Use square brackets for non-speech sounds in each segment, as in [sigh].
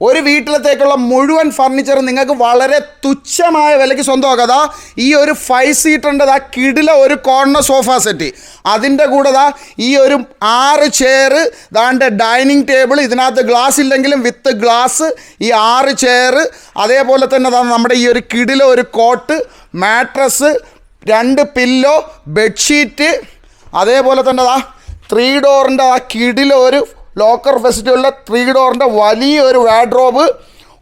ഒരു വീട്ടിലത്തേക്കുള്ള മുഴുവൻ ഫർണിച്ചർ നിങ്ങൾക്ക് വളരെ തുച്ഛമായ വിലയ്ക്ക് സ്വന്തമാക്കാം. അതാ ഈ ഒരു ഫൈവ് സീറ്ററിന്റെ ആ കിടില ഒരു കോർണർ സോഫ സെറ്റ് അതിന്റെ കൂടെ ദാ ഈ ഒരു ആറ് ചെയർ ദാണ്ട് ഡൈനിങ് ടേബിൾ ഇതിനകത്ത് ഗ്ലാസ് ഇല്ലെങ്കിലും വിത്ത് ഗ്ലാസ് ഈ ആറ് ചെയർ അതേപോലെ തന്നെ ദാ നമ്മുടെ ഈ ഒരു കിടില ഒരു കോട്ട് മാട്രസ് രണ്ട് പില്ലോ ബെഡ്ഷീറ്റ് അതേപോലെ തന്നെ ദാ ത്രീ ഡോറിന്റെ ആ കിടില ഒരു ലോക്കർ ഫെസിലിറ്റിയുള്ള ത്രീ ഡോറിന്റെ വലിയൊരു വാഡ്രോബ്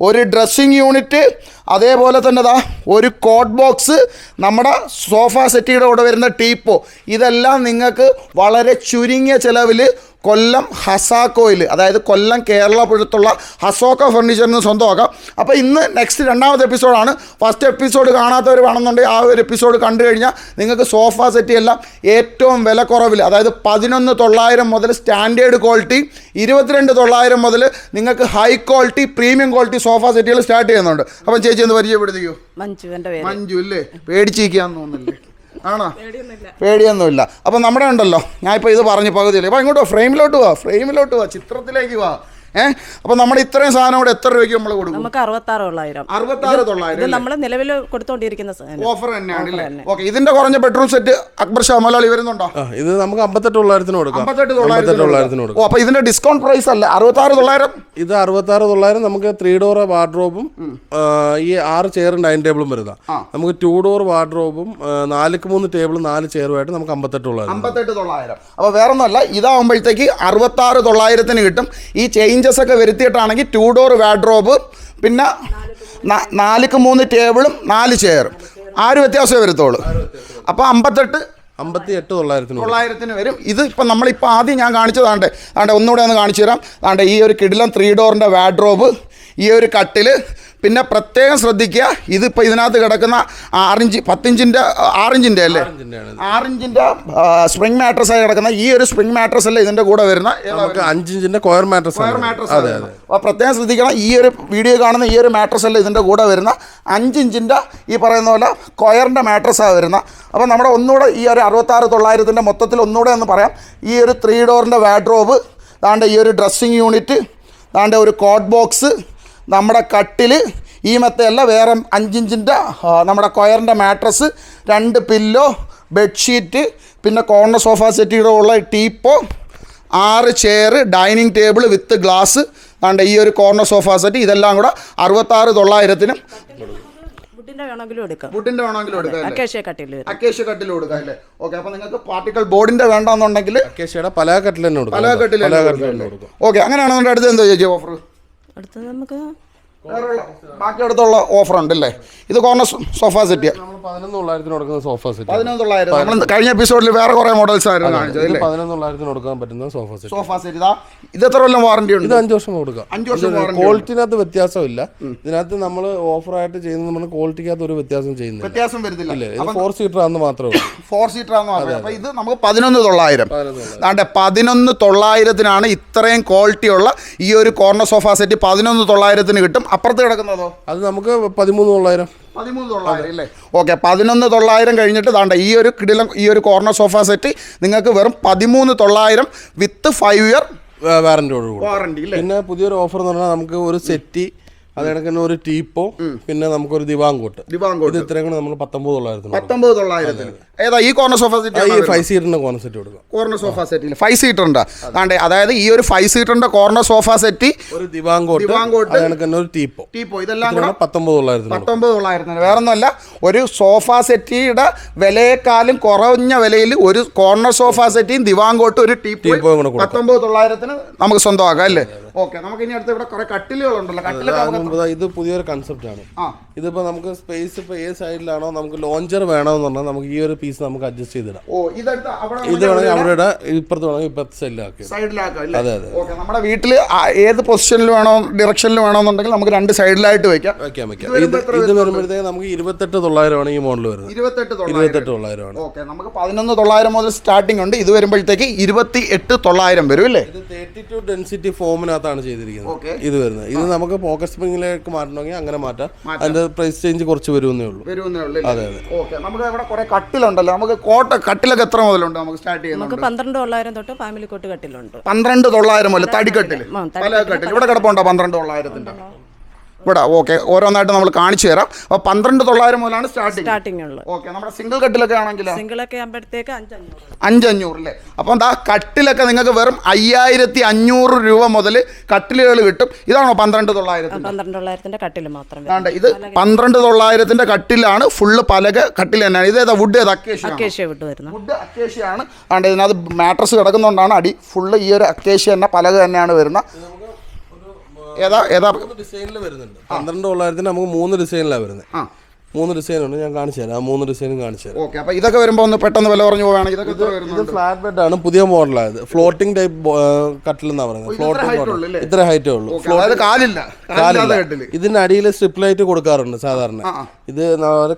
ഒരു ഡ്രസ്സിങ് യൂണിറ്റ് അതേപോലെ തന്നെ ദാ ഒരു കോഡ് ബോക്സ് നമ്മുടെ സോഫ സെറ്റിയുടെ കൂടെ വരുന്ന ടീപ്പോ. ഇതെല്ലാം നിങ്ങൾക്ക് വളരെ ചുരുങ്ങിയ ചിലവിൽ കൊല്ലം ഹസാക്കോയിൽ അതായത് കൊല്ലം കേരളപുരത്തുള്ള ഹസോക്ക ഫർണിച്ചറിന് സ്വന്തമാക്കാം. അപ്പോൾ ഇന്ന് നെക്സ്റ്റ് രണ്ടാമത്തെ എപ്പിസോഡാണ് ഫസ്റ്റ് എപ്പിസോഡ് കാണാത്തവർ വേണമെന്നുണ്ടെങ്കിൽ ആ ഒരു എപ്പിസോഡ് കണ്ടു കഴിഞ്ഞാൽ നിങ്ങൾക്ക് സോഫ സെറ്റ് എല്ലാം ഏറ്റവും വില കുറവിൽ അതായത് പതിനൊന്ന് തൊള്ളായിരം മുതൽ സ്റ്റാൻഡേർഡ് ക്വാളിറ്റി ഇരുപത്തിരണ്ട് തൊള്ളായിരം മുതൽ നിങ്ങൾക്ക് high quality premium quality sofa സെറ്റുകൾ സ്റ്റാർട്ട് ചെയ്യുന്നുണ്ട്. അപ്പം ചേച്ചി എന്ന് പരിചയപ്പെടുത്തിക്കോ? മഞ്ജു മഞ്ജു അല്ലേ? പേടിച്ചിരിക്കാന്ന് തോന്നുന്നില്ലേ? ആണോ? പേടിയൊന്നുമില്ല. അപ്പം നമ്മുടെ ഉണ്ടല്ലോ. ഞാൻ ഇപ്പോൾ ഇത് പറഞ്ഞു പകുതിയില്ലേ അപ്പോൾ ഇങ്ങോട്ട് ഫ്രെയിമിലോട്ട് വാ ഫ്രെയിമിലോട്ട് വാ ചിത്രത്തിലേക്ക് വാ. ഏഹ് അപ്പൊ നമ്മൾ ഇത്രയും സാധനം കൂടെ എത്ര രൂപയ്ക്ക് നമ്മൾ കൊടുക്കും? നമുക്ക് അറുപത്താറ് തൊള്ളായിരം അറുപത്താറ് തൊള്ളായിരം നമ്മൾ നിലവിൽ കൊടുത്തോണ്ടിരിക്കുന്ന ഓഫർ തന്നെയാണ് ഓക്കെ ഇതിന്റെ കുറഞ്ഞ ബെഡ്റൂം സെറ്റ് അക്ബർ ഷാ മലയാളി വരുന്നുണ്ടോ? ഇത് നമുക്ക് അമ്പത്തെട്ട് തൊള്ളായിരത്തിന് കൊടുക്കാം. അമ്പത്തെട്ട് തൊള്ളായിരത്തിന് കൊടുക്കും. അപ്പൊ ഇതിന്റെ ഡിസ്കൗണ്ട് പ്രൈസ് അല്ല അറുപത്താറ് തൊള്ളായിരം? ഇത് അറുപത്താറ് തൊള്ളായിരം നമുക്ക് ത്രീ ഡോർ വാർഡ്രോബും ഈ ആറ് ചെയറും ഡൈനിങ് ടേബിളും വരുന്ന നമുക്ക് ടു ഡോർ വാർഡ്രോബും നാലുക്ക് മൂന്ന് ടേബിളും നാല് ചെയറുമായിട്ട് നമുക്ക് അമ്പത്തെട്ട് തൊള്ളായിരം അമ്പത്തെട്ട് തൊള്ളായിരം. അപ്പൊ വേറെ ഒന്നല്ല ഇതാവുമ്പോഴത്തേക്ക് അറുപത്താറ് തൊള്ളായിരത്തിന് കിട്ടും. ഈ ചേഞ്ചസ് ഒക്കെ വരുത്തിയിട്ടാണെങ്കിൽ ടു ഡോർ വാഡ്രോബ് പിന്നെ നാലുക്ക് മൂന്ന് ടേബിളും നാല് ചെയറും ആ ഒരു വ്യത്യാസമേ വരുത്തുള്ളൂ. അപ്പോൾ അമ്പത്തെട്ട് അമ്പത്തി എട്ട് തൊള്ളായിരത്തിന് തൊള്ളായിരത്തിന് വരും. ഇത് ഇപ്പം നമ്മളിപ്പോൾ ആദ്യം ഞാൻ കാണിച്ചതാണ്ട് താണ്ടെ ഒന്നുകൂടെ ഒന്ന് കാണിച്ചു തരാം. താണ്ടെ ഈ ഒരു കിടിലം ത്രീ ഡോറിന്റെ വാഡ്രോബ് ഈ ഒരു കട്ടിൽ പിന്നെ പ്രത്യേകം ശ്രദ്ധിക്കുക ഇതിപ്പോൾ ഇതിനകത്ത് കിടക്കുന്ന ആറിഞ്ച് പത്തിഞ്ചിന്റെ ആറിഞ്ചിന്റെ അല്ലേ? ആറിഞ്ചിന്റെ സ്പ്രിംഗ് മാട്രസ് ആയി കിടക്കുന്ന ഈ ഒരു സ്പ്രിംഗ് മാട്രസ് അല്ലേ ഇതിന്റെ കൂടെ വരുന്ന? അഞ്ചിഞ്ചിന്റെ നമുക്ക് കൊയർ മാട്രസ് കോയർ മാട്രസ് അതെ അതെ. അപ്പോൾ പ്രത്യേകം ശ്രദ്ധിക്കണം ഈ ഒരു വീഡിയോ കാണുന്ന ഈ ഒരു മാട്രസ് അല്ലേ ഇതിന്റെ കൂടെ വരുന്ന? അഞ്ചിഞ്ചിന്റെ ഈ പറയുന്ന പോലെ കൊയറിന്റെ മാട്രസ്സാണ് വരുന്ന അപ്പോൾ നമ്മുടെ ഒന്നുകൂടെ ഈ ഒരു അറുപത്താറ് തൊള്ളായിരത്തിന്റെ മൊത്തത്തിൽ ഒന്നുകൂടെ എന്ന് പറയാം. ഈ ഒരു ത്രീ ഡോറിന്റെ വാഡ്രോബ് താണ്ട ഈ ഒരു ഡ്രസ്സിങ് യൂണിറ്റ് താണ്ട ഒരു കോഡ് ബോക്സ് നമ്മുടെ കട്ടിൽ ഈ മെത്തയല്ല വേറെ അഞ്ചിഞ്ചിന്റെ നമ്മുടെ കൊയറിന്റെ മാട്രസ് രണ്ട് പില്ലോ ബെഡ്ഷീറ്റ് പിന്നെ കോർണർ സോഫ സെറ്റിയുടെ ഉള്ള ടീപ്പോ ആറ് chair dining table with glass വേണ്ട ഈ ഒരു കോർണർ സോഫ സെറ്റ് ഇതെല്ലാം കൂടെ അറുപത്താറ് തൊള്ളായിരത്തിനും വുഡിന്റെ വേണമെങ്കിലും എടുക്കാം. അക്കേഷ്യ കട്ടിൽ കൊടുക്കാം അല്ലേ? ഓക്കെ അപ്പോൾ നിങ്ങൾക്ക് പാർട്ടിക്കൽ ബോർഡിന്റെ വേണ്ടെന്നുണ്ടെങ്കിൽ പല പല ഓക്കെ അങ്ങനെയാണെന്നുണ്ടെങ്കിൽ അടുത്ത് എന്താ ചേച്ചി ഓഫർ അടുത്തത് നമുക്ക് വേറെ ബാക്കി അടുത്തുള്ള ഓഫർ ഉണ്ടല്ലേ? ഇത് കോർണർ സോഫ സെറ്റ് പതിനൊന്ന് കഴിഞ്ഞ എപ്പിസോഡിൽ വേറെ കുറെ മോഡൽസ് ആയിരുന്നു കാണിച്ചത് ഇത് അല്ലേ? പതിനൊന്ന് തൊള്ളായിരത്തിന് കൊടുക്കാൻ പറ്റുന്ന സോഫ സെറ്റ് സോഫ സെറ്റ് ഇതാ. ഇത് എത്ര കൊല്ലം വാറണ്ടി ഉണ്ട്? ഇത് അഞ്ച് വർഷം കൊടുക്കാം. അഞ്ച് വർഷം ക്വാളിറ്റിനകത്ത് വ്യത്യാസമില്ല. ഇതിനകത്ത് നമ്മൾ ഓഫറായിട്ട് ചെയ്യുന്നത് നമ്മൾ ക്വാളിറ്റിക്കകത്ത് ഒരു വ്യത്യാസം ചെയ്യുന്നില്ല. വ്യത്യാസം വരുന്നില്ല. ഫോർ സീറ്റർ ആണെന്ന് മാത്രമേ ഫോർ സീറ്റർ ആണെന്ന് മാത്രമേ അപ്പൊ ഇത് നമുക്ക് പതിനൊന്ന് തൊള്ളായിരം അതാണ്ട് പതിനൊന്ന് തൊള്ളായിരത്തിനാണ് ഇത്രയും ക്വാളിറ്റി ഉള്ള ഈ ഒരു കോർണർ സോഫ സെറ്റ് പതിനൊന്ന് തൊള്ളായിരത്തിന് കിട്ടും. അപ്പുറത്ത് കിടക്കുന്നതോ? അത് നമുക്ക് പതിമൂന്ന് തൊള്ളായിരം. പതിമൂന്ന് തൊള്ളായിരം അല്ലേ? ഓക്കെ പതിനൊന്ന് തൊള്ളായിരം കഴിഞ്ഞിട്ട് താണ്ട ഈ ഒരു കിടിലം ഈ ഒരു കോർണർ സോഫ സെറ്റ് നിങ്ങൾക്ക് വെറും പതിമൂന്ന് തൊള്ളായിരം വിത്ത് ഫൈവ് ഇയർ കൂടി വാറണ്ടി അല്ലേ? പിന്നെ പുതിയൊരു ഓഫർ എന്ന് പറഞ്ഞാൽ നമുക്ക് ഒരു സെറ്റി അത് കണക്കിന് ഒരു ടീപ്പോ പിന്നെ നമുക്കൊരു ദിവാങ്കോട്ട്. ദിവാങ്കോട്ട്. ഇത് ഇത്രയും കൂടെ നമ്മൾ പത്തൊമ്പത് തൊള്ളായിരത്തിന്. പത്തൊമ്പത് തൊള്ളായിരത്തിന്. ഏതാ ഈ കോർണർ സോഫ സെറ്റ് ഈ ഫൈവ് സീറ്ററിന്റെ കോർണർ സെറ്റ് കൊടുക്കാം. കോർണർ സോഫ സെറ്റിൽ ഫൈവ് സീറ്റർ ഉണ്ട്? അതാണ്ട് അതായത് ഈ ഒരു ഫൈവ് സീറ്ററിന്റെ കോർണർ സോഫ സെറ്റ് ഒരു ദിവാങ്കോട്ട് ദിവാങ്കോട്ട്. അത് കണക്കിന് ഒരു ടീപ്പോ. ടീപ്പോ. ഇതെല്ലാം കൂടെ പത്തൊമ്പത് തൊള്ളായിരത്തിന് കൊടുക്കും. പത്തൊമ്പത് തൊള്ളായിരത്തിന്. വേറെ ഒന്നുമല്ല ഒരു സോഫ സെറ്റിയുടെ വിലയേക്കാളും കുറഞ്ഞ വിലയിൽ ഒരു കോർണർ സോഫ സെറ്റിയും ദിവാങ്കോട്ടും ഒരു ടീപ്പോ ടീപ്പോയും കൂടെ. പത്തൊമ്പത് തൊള്ളായിരത്തിന് നമുക്ക് സ്വന്തമാക്കാം അല്ലേ? ഓക്കെ നമുക്ക് ഇനി അടുത്ത് ഇവിടെ കുറെ കട്ടിലുകളുണ്ടല്ലോ. കട്ടിലൊക്കെ ദാ ഇത് പുതിയൊരു കൺസെപ്റ്റ് ആണ്. ഇതിപ്പോ നമുക്ക് സ്പേസ് ഇപ്പൊ ഏത് സൈഡിലാണോ നമുക്ക് ലോഞ്ചർ വേണമെന്ന് പറഞ്ഞാൽ നമുക്ക് ഈ ഒരു പീസ് നമുക്ക് അഡ്ജസ്റ്റ് ചെയ്തിടാം. ഇത് വേണമെങ്കിൽ അവിടെ ഇപ്പുറത്ത് വേണമെങ്കിൽ ഇപ്പുറത്തെ സൈഡിലാക്കി അതെ, അതെ. നമ്മുടെ വീട്ടിൽ ഏത് പൊസിഷനിൽ വേണോ ഡിറക്ഷനിൽ വേണമെന്നുണ്ടെങ്കിൽ നമുക്ക് രണ്ട് സൈഡിലായിട്ട് വെക്കാം. വെക്കാം വെക്കാം. ഇത് ഇത് വരുമ്പോഴത്തേക്ക് നമുക്ക് ഇരുപത്തെട്ട് തൊള്ളായിരമാണ് ഈ മോഡൽ വരുന്നത്. ഇരുപത്തെട്ട് തൊള്ളായിരമാണ് ഓക്കെ നമുക്ക് പതിനൊന്ന് തൊള്ളായിരം മുതൽ സ്റ്റാർട്ടിംഗ് ഉണ്ട്. ഇത് വരുമ്പോഴത്തേക്ക് ഇരുപത്തി എട്ട് തൊള്ളായിരം വരും അല്ലേ? ഇത് തേർട്ടി ടു ഡെൻസിറ്റി ഫോമിനകത്താണ് ചെയ്തിരിക്കുന്നത്. ഇത് വരുന്നത്. ഇത് നമുക്ക് പോക്കറ്റ് സ്പ്രിങ്ങിലേക്ക് മാറ്റണമെങ്കിൽ അങ്ങനെ മാറ്റാം. അതിന്റെ പ്രൈസ് ചേഞ്ച് കുറച്ച് വരുമെന്നേ ഉള്ളൂ. അതെ അതെ. ഓക്കെ നമുക്ക് ഇവിടെ കുറെ കട്ടിലുണ്ടല്ലോ. നമുക്ക് കോട്ട കട്ടിലൊക്കെ എത്ര മുതലുണ്ട് നമുക്ക് സ്റ്റാർട്ട് ചെയ്യുന്നത് നമുക്ക് പന്ത്രണ്ട് തൊള്ളായിരം തൊട്ട് ഫാമിലി കോട്ട് കട്ടിലുണ്ട്. പന്ത്രണ്ട് തൊള്ളായിരം മുതൽ തടിക്കട്ടിൽ. പല കട്ടിൽ ഇവിടെ കിടപ്പുണ്ടോ പന്ത്രണ്ട് തൊള്ളായിരത്തിന്റെ? ഇവിടെ ഓക്കെ ഓരോന്നായിട്ട് നമ്മൾ കാണിച്ചു തരാം. അപ്പോൾ പന്ത്രണ്ട് തൊള്ളായിരം മുതലാണ് സ്റ്റാർട്ടിംഗ് സ്റ്റാർട്ടിംഗ് ഉള്ളത്. ഓക്കെ നമ്മുടെ സിംഗിൾ കട്ടിലൊക്കെ ആണെങ്കിൽ സിംഗിളൊക്കെ ആകുമ്പോഴത്തേക്ക് അഞ്ചഞ്ഞൂറ്. അഞ്ചഞ്ഞൂറ് അല്ലേ? അപ്പം എന്താ കട്ടിലൊക്കെ നിങ്ങൾക്ക് വെറും അയ്യായിരത്തി അഞ്ഞൂറ് രൂപ മുതൽ കട്ടിലുകൾ കിട്ടും. ഇതാണോ പന്ത്രണ്ട് തൊള്ളായിരത്തി പന്ത്രണ്ട് തൊള്ളായിരത്തിന്റെ കട്ടിൽ മാത്രം വേണ്ട ഇത് പന്ത്രണ്ട് തൊള്ളായിരത്തിന്റെ കട്ടിലാണ് ഫുള്ള് പലക കട്ടിൽ തന്നെയാണ്. ഇത് ഏതാ വുഡ് ഏതാ? അക്കേഷ്യ അക്കേഷ്യ വിട്ട് വരുന്നത്. വുഡ് അക്കേഷ്യയാണ് ആണ്ട് ഇതിനകത്ത് മാട്രസ് കിടക്കുന്നതുകൊണ്ടാണ് അടി ഫുള്ള് ഈ ഒരു അക്കേഷ്യ തന്നെ പലക തന്നെയാണ് വരുന്നത്. ഏതാ ഏതാ ഡിസൈനിൽ വരുന്നുണ്ട്. പന്ത്രണ്ട് തൊള്ളായിരത്തിന് നമുക്ക് മൂന്ന് ഡിസൈനിലാണ് വരുന്നത്. ആ. മൂന്ന് ഡിസൈൻ ഉണ്ട് ഞാൻ കാണിച്ചു തരാം. ആ മൂന്ന് ഡിസൈനും കാണിച്ചു തരാം. ഓക്കെ അപ്പോൾ ഇതൊക്കെ വരുമ്പോൾ ഒന്ന് പെട്ടെന്ന് വില പറഞ്ഞു പോവുകയാണെങ്കിൽ ഇതൊക്കെ എത്ര ഇത് ഫ്ലാറ്റ് ബെഡ് ആണ് പുതിയ മോഡലായത് ഫ്ലോട്ടിംഗ് ടൈപ്പ് കട്ടിൽ എന്നാ പറയുന്നത്. height ഫ്ലോട്ടിംഗ് ഉള്ളൂ മോഡൽ അല്ലേ? ഇത്ര ഹൈറ്റേ ഉള്ളൂ. ഓക്കെ അതായത് കാലില്ല. കാലില്ലാത്ത കെട്ടിൽ ഇതിന്റെ അടിയിൽ സ്ട്രിപ്പ് ലൈറ്റ് കൊടുക്കാറുണ്ട് സാധാരണ. ആ, ആ. ഇത്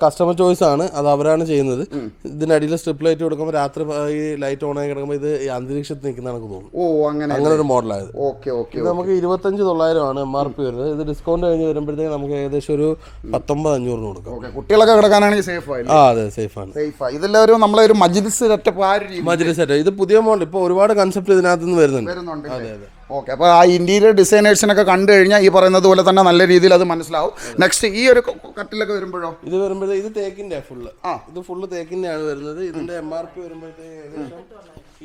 കസ്റ്റമർ ചോയ്സ് ആണ് അത് അവരാണ് ചെയ്യുന്നത്. ഇതിന്റെ അടിയിൽ സ്ട്രിപ്പ് ലൈറ്റ് കൊടുക്കുമ്പോൾ രാത്രി പ- ഈ ലൈറ്റ് ഓൺ ആയി കിടക്കുമ്പോൾ ഇത് ഈ അന്തരീക്ഷത്തിൽ നിൽക്കുന്ന എനിക്ക് തോന്നുന്നു ഓ അങ്ങനെ. അങ്ങനെ ഒരു മോഡലായത് ഓക്കെ ഓക്കെ ഇത് നമുക്ക് ഇരുപത്തഞ്ച് തൊള്ളായിരമാണ് എം ആർ പി വരുന്നത്. ഇത് ഡിസ്കൗണ്ട് കഴിഞ്ഞ് വരുമ്പോഴത്തേക്ക് നമുക്ക് ഏകദേശം ഒരു പത്തൊമ്പത് അഞ്ഞൂറിന് കൊടുക്കാം. ഓക്കെ കുട്ടികളൊക്കെ കിടക്കാനാണെങ്കിൽ സേഫ് ആയി ആ അതെ സേഫാണ് സേഫ് ആയി ഇതെല്ലാവരും നമ്മളെ ഒരു മജ്ലിസ് സെറ്റപ്പ് ആ ഒരു രീതി സെറ്റ് ഇത് പുതിയ മോഡൽ. ഇപ്പോൾ ഒരുപാട് കൺസെപ്റ്റ് ഇതിനകത്ത് നിന്ന് വരുന്നുണ്ട് വരുന്നുണ്ട് അതെ അതെ. ഓക്കെ അപ്പോൾ ആ ഇന്റീരിയർ ഡിസൈനേഴ്സിനൊക്കെ കണ്ടു കഴിഞ്ഞാൽ ഈ പറയുന്നത് പോലെ തന്നെ നല്ല രീതിയിൽ അത് മനസ്സിലാവും. നെക്സ്റ്റ് ഈ ഒരു കട്ടിലൊക്കെ വരുമ്പോഴോ? ഇത് വരുമ്പോഴത്തേക്ക് ഇത് തേക്കിന്റെ ഫുള്ള് ഇത് ഫുള്ള് തേക്കിന്റെ ആണ് വരുന്നത്. ഇതിന്റെ എം ആർ പി വരുമ്പോഴത്തേക്ക് ഏകദേശം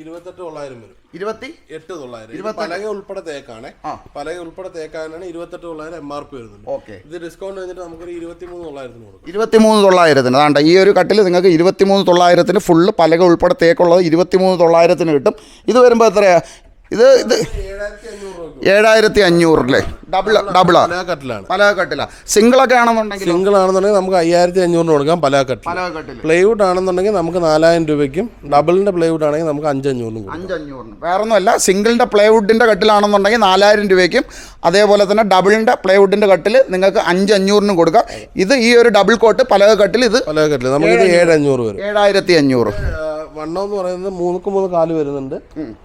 ഇരുപത്തെട്ട് തൊള്ളായിരം വരും. ഇരുപത്തി? എട്ട് തൊള്ളായിരം. ഇത് പലക ഉൾപ്പെടെ തേക്കാണ്. പലക ഉൾപ്പെടെ തേക്കാനാണ് ഇരുപത്തെട്ട് തൊള്ളായിരം എം ആർ പി വരുന്നത്. ഓക്കെ. ഇത് ഡിസ്കൗണ്ട് കഴിഞ്ഞിട്ട് നമുക്കൊരു ഇരുപത്തി മൂന്ന് തൊള്ളായിരത്തിന് കൊടുക്കും. ഇരുപത്തിമൂന്ന് തൊള്ളായിരത്തിന്. അതാണ്ട് ഈ ഒരു കട്ടിൽ നിങ്ങൾക്ക് ഇരുപത്തിമൂന്ന് തൊള്ളായിരത്തിന് ഫുള്ള് പലക ഉൾപ്പെടെ തേക്കുള്ളത് ഇരുപത്തിമൂന്ന് തൊള്ളായിരത്തിന് കിട്ടും. ഇത് വരുമ്പോൾ എത്രയാ? ഇത് ഇത് ഏഴായിരത്തി അഞ്ഞൂറ് അല്ലേ? ഏഴായിരത്തി അഞ്ഞൂറില്ലേ ഡബിൾ ഡബിളാ പലക പലകട്ടില. പലക സിംഗിളൊക്കെ ആണെന്നുണ്ടെങ്കിൽ സിംഗിൾ ആണെന്നുണ്ടെങ്കിൽ നമുക്ക് അയ്യായിരത്തി അഞ്ഞൂറിന് കൊടുക്കാം പലകട്ടിൽ പലക പ്ലൈവുഡ് ആണെന്നുണ്ടെങ്കിൽ നമുക്ക് നാലായിരം രൂപയ്ക്കും ഡബിളിന്റെ പ്ലൈവുഡ് ആണെങ്കിൽ നമുക്ക് അഞ്ചഞ്ഞൂറിനും അഞ്ചഞ്ഞൂറിന്. വേറൊന്നുമല്ല സിംഗിളിന്റെ പ്ലൈവുഡിന്റെ കട്ടിലാണെന്നുണ്ടെങ്കിൽ നാലായിരം രൂപയ്ക്കും അതേപോലെ തന്നെ ഡബിളിന്റെ പ്ലൈവുഡിന്റെ കട്ടിൽ നിങ്ങൾക്ക് അഞ്ചഞ്ഞൂറിനും കൊടുക്കാം. ഇത് ഈ ഒരു ഡബിൾ കോട്ട് പലക കട്ടിൽ ഇത് പലക കട്ടിൽ നമുക്ക് ഏഴ് വരും. ഏഴായിരത്തി അഞ്ഞൂറ് വണ്ണം എന്ന് പറയുന്നത് മൂന്നുക്ക് മൂന്ന് കാൽ വരുന്നുണ്ട്.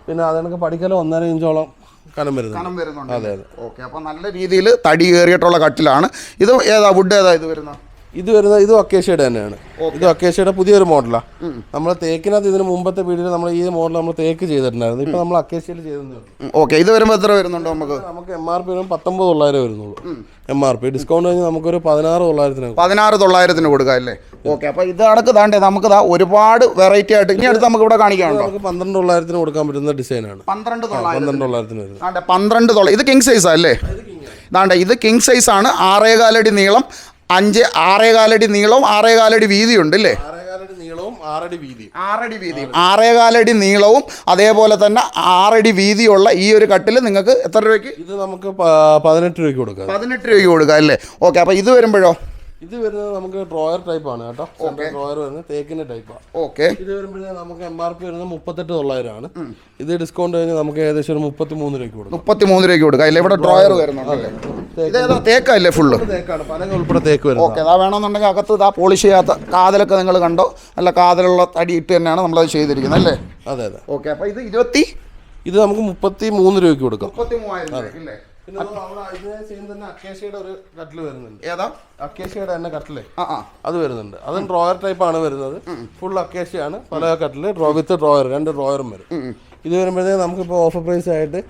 പിന്നെ അതിനൊക്കെ പഠിക്കലോ ഒന്നര ഇഞ്ചോളം കനം വരുന്നുണ്ട്. കനം വരുന്നുണ്ട്. അതെ അതെ. ഓക്കെ അപ്പോൾ നല്ല രീതിയിൽ തടി കയറിയിട്ടുള്ള കട്ടിലാണ്. ഇത് ഏതാ വുഡ് ഏതാ ഇത് വരുന്നത്? ഇത് വരുന്ന ഇത് ഒക്കേഷ്യയുടെ തന്നെയാണ്. ഇത് ഒക്കേഷ്യയുടെ പുതിയൊരു മോഡലാണ് നമ്മൾ തേക്കിനകത്ത് ഇതിന് മുമ്പത്തെ വീഡിയോയിൽ നമ്മൾ ഈ മോഡൽ നമ്മൾ തേക്ക് ചെയ്തിട്ടുണ്ടായിരുന്നു. ഇപ്പൊ നമ്മൾ അക്കേഷ്യയിൽ ചെയ്തിട്ടുണ്ട് ഓക്കെ ഇത് വരുമ്പോൾ എത്ര വരുന്നുണ്ട് നമുക്ക്? നമുക്ക് എം ആർ പി വരും പത്തൊമ്പത് തൊള്ളായിരം വരുന്നുള്ളൂ. എം ആർ പി ഡിസ്കൗണ്ട് കഴിഞ്ഞാൽ നമുക്കൊരു പതിനാറ് തൊള്ളായിരത്തിന് പതിനാറ് തൊള്ളായിരത്തിന് കൊടുക്കാം അല്ലേ? ഓക്കെ അപ്പോൾ ഇത് കണക്ക് താണ്ടേ നമുക്ക് ഒരുപാട് വെറൈറ്റി ആയിട്ട് ഇനി അടുത്ത് നമുക്ക് ഇവിടെ കാണിക്കാനുണ്ടോ? നമുക്ക് പന്ത്രണ്ട് തൊള്ളായിരത്തിന് കൊടുക്കാൻ പറ്റുന്ന ഡിസൈനാണ് പന്ത്രണ്ട് പന്ത്രണ്ട് തൊള്ളായിരത്തിന് വരുന്നത്. പന്ത്രണ്ട് തൊള്ളായിരം ഇത് കിങ് സൈസാ അല്ലേ? ഇത് കിങ് സൈസ് ആണ് ആറേകാലടി നീളം അഞ്ച് ആറേകാലടി നീളവും ആറേകാലടി വീതിയുണ്ട് അല്ലേ വീതി ആറേകാലടി നീളവും അതേപോലെ തന്നെ ആറടി വീതിയുള്ള ഈ ഒരു കട്ടിൽ നിങ്ങൾക്ക് എത്ര രൂപയ്ക്ക്? ഇത് നമുക്ക് പതിനെട്ട് രൂപയ്ക്ക് കൊടുക്കാം. പതിനെട്ട് രൂപയ്ക്ക് കൊടുക്കാം അല്ലേ? ഓക്കെ അപ്പോൾ ഇത് വരുമ്പോഴോ? ഇത് വരുന്നത് നമുക്ക് ഡ്രോയർ ടൈപ്പ് ആണ് കേട്ടോ. ഡ്രോയർ വരുന്നത് തേക്കിന്റെ ടൈപ്പാണ് ഓക്കെ ഇത് വരുമ്പോഴേ നമുക്ക് എം ആർ പി വരുന്നത് മുപ്പത്തെട്ട് തൊള്ളായിരം ആണ്. ഇത് ഡിസ്കൗണ്ട് കഴിഞ്ഞ് നമുക്ക് ഏകദേശം ഒരു മുപ്പത്തി മൂന്ന് രൂപയ്ക്ക് കൊടുക്കും. മുപ്പത്തി മൂന്ന് രൂപയ്ക്ക് കൊടുക്കാം. അല്ലേ ഇവിടെ ഡ്രോയർ വരുന്നുണ്ട് തേക്കല്ലേ ഫുള്ള് തേക്കാണ്. പലക ഉൾപ്പെടെ തേക്ക് വരും ഓക്കെ അതാ വേണമെന്നുണ്ടെങ്കിൽ അകത്ത് ഇതാ പോളിഷ് ചെയ്യാത്ത കാതലൊക്കെ നിങ്ങൾ കണ്ടോ? അല്ല കാതലുള്ള തടി ഇട്ട് തന്നെയാണ് നമ്മളത് ചെയ്തിരിക്കുന്നത് അല്ലേ? അതെ അതെ. ഓക്കെ അപ്പോൾ ഇത് ഇരുപത്തി ഇത് നമുക്ക് മുപ്പത്തി മൂന്ന് രൂപയ്ക്ക് കൊടുക്കാം. മുപ്പത്തി മൂവായിരം പിന്നെ നമ്മൾ അവിടെ സെയിം തന്നെ അക്കേഷ്യയുടെ ഒരു കട്ടിൽ വരുന്നുണ്ട്. ഏതാ? അക്കേഷ്യയുടെ തന്നെ കട്ടിലേ. ആ ആ. അത് വരുന്നുണ്ട്. അതും ഡ്രോയർ ടൈപ്പ് ആണ് വരുന്നത്. ഫുൾ അക്കേഷ്യയാണ്. പല കട്ടിൽ ഡ്രോ വിത്ത് ഡ്രോയർ രണ്ട് ഡ്രോയറും വരും. ഇത് വരുമ്പോഴത്തേക്ക് നമുക്കിപ്പോൾ ഓഫർ പ്രൈസ് ആയിട്ട്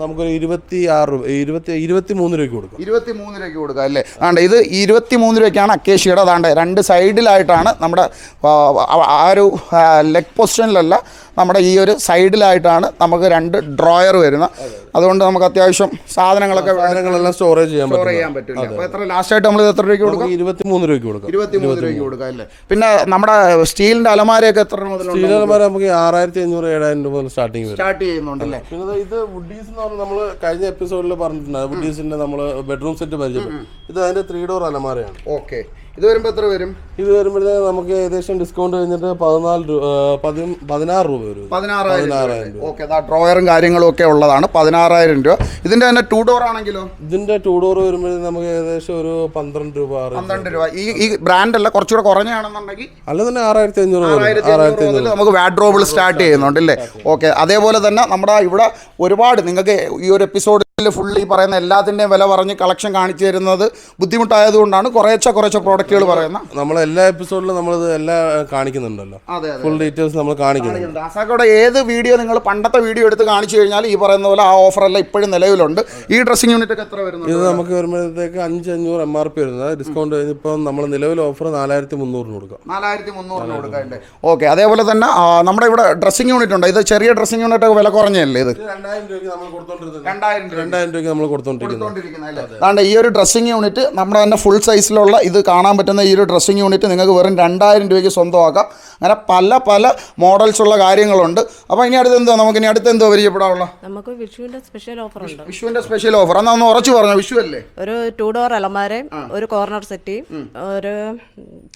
നമുക്കൊരു ഇരുപത്തി ആറ് രൂപ ഇരുപത്തി ഇരുപത്തി മൂന്ന് രൂപയ്ക്ക് കൊടുക്കും. ഇരുപത്തി മൂന്ന് രൂപയ്ക്ക് കൊടുക്കുക അല്ലേ? ആണ്ട് ഇത് ഇരുപത്തി മൂന്ന് രൂപയ്ക്കാണ് അക്കേഷ്യയുടെ അതാണ്ട് രണ്ട് സൈഡിലായിട്ടാണ് നമ്മുടെ ആ, ആ ഒരു ലെഗ് പൊസിഷനിലല്ല നമ്മുടെ ഈ ഒരു സൈഡിലായിട്ടാണ് നമുക്ക് രണ്ട് ഡ്രോയർ വരുന്നത്. അതുകൊണ്ട് നമുക്ക് അത്യാവശ്യം സാധനങ്ങളൊക്കെ സാധനങ്ങളെല്ലാം സ്റ്റോറേജ് ചെയ്യാൻ സ്റ്റോർ പറ്റും. ചെയ്യാൻ പറ്റില്ല അപ്പോൾ എത്ര ലാസ്റ്റ് ആയിട്ട് നമ്മൾ എത്ര രൂപയ്ക്ക് കൊടുക്കും? നമുക്ക് ഇരുപത്തി മൂന്ന് രൂപയ്ക്ക് കൊടുക്കും. ഇരുപത്തി മൂന്ന് രൂപയ്ക്ക് കൊടുക്കാം അല്ലേ? പിന്നെ നമ്മുടെ സ്റ്റീലിന്റെ അലമാരയൊക്കെ എത്ര സ്റ്റീൽ അലമാര നമുക്ക് ആറായിരത്തി അഞ്ഞൂറ് ഏഴായിരം രൂപ മുതൽ സ്റ്റാർട്ടിങ് വരും. സ്റ്റാർട്ട് ചെയ്യുന്നുണ്ടല്ലേ പിന്നെ ഇത് വുഡീസ് എന്ന് പറഞ്ഞാൽ നമ്മൾ കഴിഞ്ഞ എപ്പിസോഡിൽ പറഞ്ഞിട്ടുണ്ട്. വുഡീസിന്റെ നമ്മൾ ബെഡ്റൂം സെറ്റ് പരിചയം ഇത് അതിന്റെ ത്രീ ഡോർ അലമാരയാണ്. ഓക്കെ ഇത് വരുമ്പോൾ എത്ര വരും? ഇത് വരുമ്പോഴത്തേക്ക് നമുക്ക് ഏകദേശം ഡിസ്കൗണ്ട് കഴിഞ്ഞിട്ട് പതിനാല് രൂപ പതി പതിനാറ് രൂപ വരും. പതിനാറായിരം ഓക്കെ ഡ്രോയറും കാര്യങ്ങളും ഒക്കെ ഉള്ളതാണ്. പതിനാറായിരം രൂപ. ഇതിന്റെ തന്നെ ടൂ ഡോർ ആണെങ്കിലോ? ഇതിന്റെ ടൂ ഡോർ വരുമ്പോഴത്തേക്ക് നമുക്ക് ഏകദേശം ഒരു പന്ത്രണ്ട് രൂപ പന്ത്രണ്ട് രൂപ. ഈ ഈ ബ്രാൻഡ് അല്ല കുറച്ചുകൂടെ കുറഞ്ഞാണെന്നുണ്ടെങ്കിൽ അല്ല തന്നെ ആറായിരത്തി അഞ്ഞൂറ്. ആറായിരത്തി അഞ്ഞൂറ് നമുക്ക് വാഡ്രോബിൾ സ്റ്റാർട്ട് ചെയ്യുന്നുണ്ട് അല്ലേ? ഓക്കെ അതേപോലെ തന്നെ നമ്മുടെ ഇവിടെ ഒരുപാട് നിങ്ങൾക്ക് ഈ ഒരു എപ്പിസോഡിൽ ഫുൾ ഈ പറയുന്ന എല്ലാത്തിന്റെയും വില പറഞ്ഞ് കളക്ഷൻ കാണിച്ചു തരുന്നത് ബുദ്ധിമുട്ടായതുകൊണ്ടാണ് കുറേശ്ശെ കുറേശ്ശെ പ്രോഡക്റ്റുകൾ പറയുന്നത് നമ്മൾ എല്ലാ എപ്പിസോഡിലും നമ്മൾ എല്ലാം കാണിക്കുന്നുണ്ടല്ലോ. ഫുൾ ഡീറ്റെയിൽസ് നമ്മൾ കാണിക്കുന്നുണ്ട്. അസാക്കോടെ ഏത് വീഡിയോ നിങ്ങൾ പണ്ടത്തെ വീഡിയോ എടുത്ത് കാണിച്ചു കഴിഞ്ഞാൽ ഈ പറയുന്ന പോലെ ആ ഓഫറെല്ലാം ഇപ്പോഴും നിലവിലുണ്ട്. ഈ ഡ്രസ്സിംഗ് യൂണിറ്റ് ഒക്കെ എത്ര വരുന്നത് ഇത് നമുക്ക് വരുമ്പോഴത്തേക്ക് അഞ്ച് അഞ്ഞൂറ് എം ആർ പി വരുന്നത്. ഡിസ്കൗണ്ട് ഇപ്പം നമ്മൾ നിലവിൽ ഓഫർ നാലായിരത്തി മുന്നൂറിന് കൊടുക്കാം. നാലായിരത്തി മുന്നൂറിന് കൊടുക്കാറുണ്ട് ഓക്കെ അതേപോലെ തന്നെ നമ്മുടെ ഇവിടെ ഡ്രസ്സിംഗ് യൂണിറ്റ് ഉണ്ട്. ഇത് ചെറിയ ഡ്രസ്സിംഗ് യൂണിറ്റ് ഒക്കെ വില കുറഞ്ഞല്ലേ ഇത്? രണ്ടായിരം രൂപ രണ്ടായിരം രൂപ. രണ്ടായിരം രൂപയ്ക്ക് നമ്മൾ കൊടുത്തോണ്ടിരിക്കുന്നത് അതാണ്ട് ഈ ഒരു ഡ്രസ്സിങ് യൂണിറ്റ് നമ്മുടെ തന്നെ ഫുൾ സൈസിലുള്ള ഇത് കാണാൻ പറ്റുന്ന ഈ ഒരു ഡ്രസ്സിങ് യൂണിറ്റ് നിങ്ങൾക്ക് വെറും രണ്ടായിരം രൂപയ്ക്ക് സ്വന്തമാക്കാം. അങ്ങനെ പല പല മോഡൽസ് ഉള്ള കാര്യങ്ങളുണ്ട്. അപ്പോൾ ഇനി അടുത്ത് എന്തോ? നമുക്ക് ഇനി അടുത്ത് എന്തോ പരിചയപ്പെടാനുള്ള? നമുക്ക് വിഷുവിന്റെ സ്പെഷ്യൽ ഓഫർ ഉണ്ട്. വിഷുവിന്റെ സ്പെഷ്യൽ ഓഫർ എന്നാ ഒന്ന് ഉറച്ചു പറഞ്ഞു വിഷു അല്ലേ? ഒരു ടു ഡോർ അലമാരയും ഒരു കോർണർ സെറ്റിയും ഒരു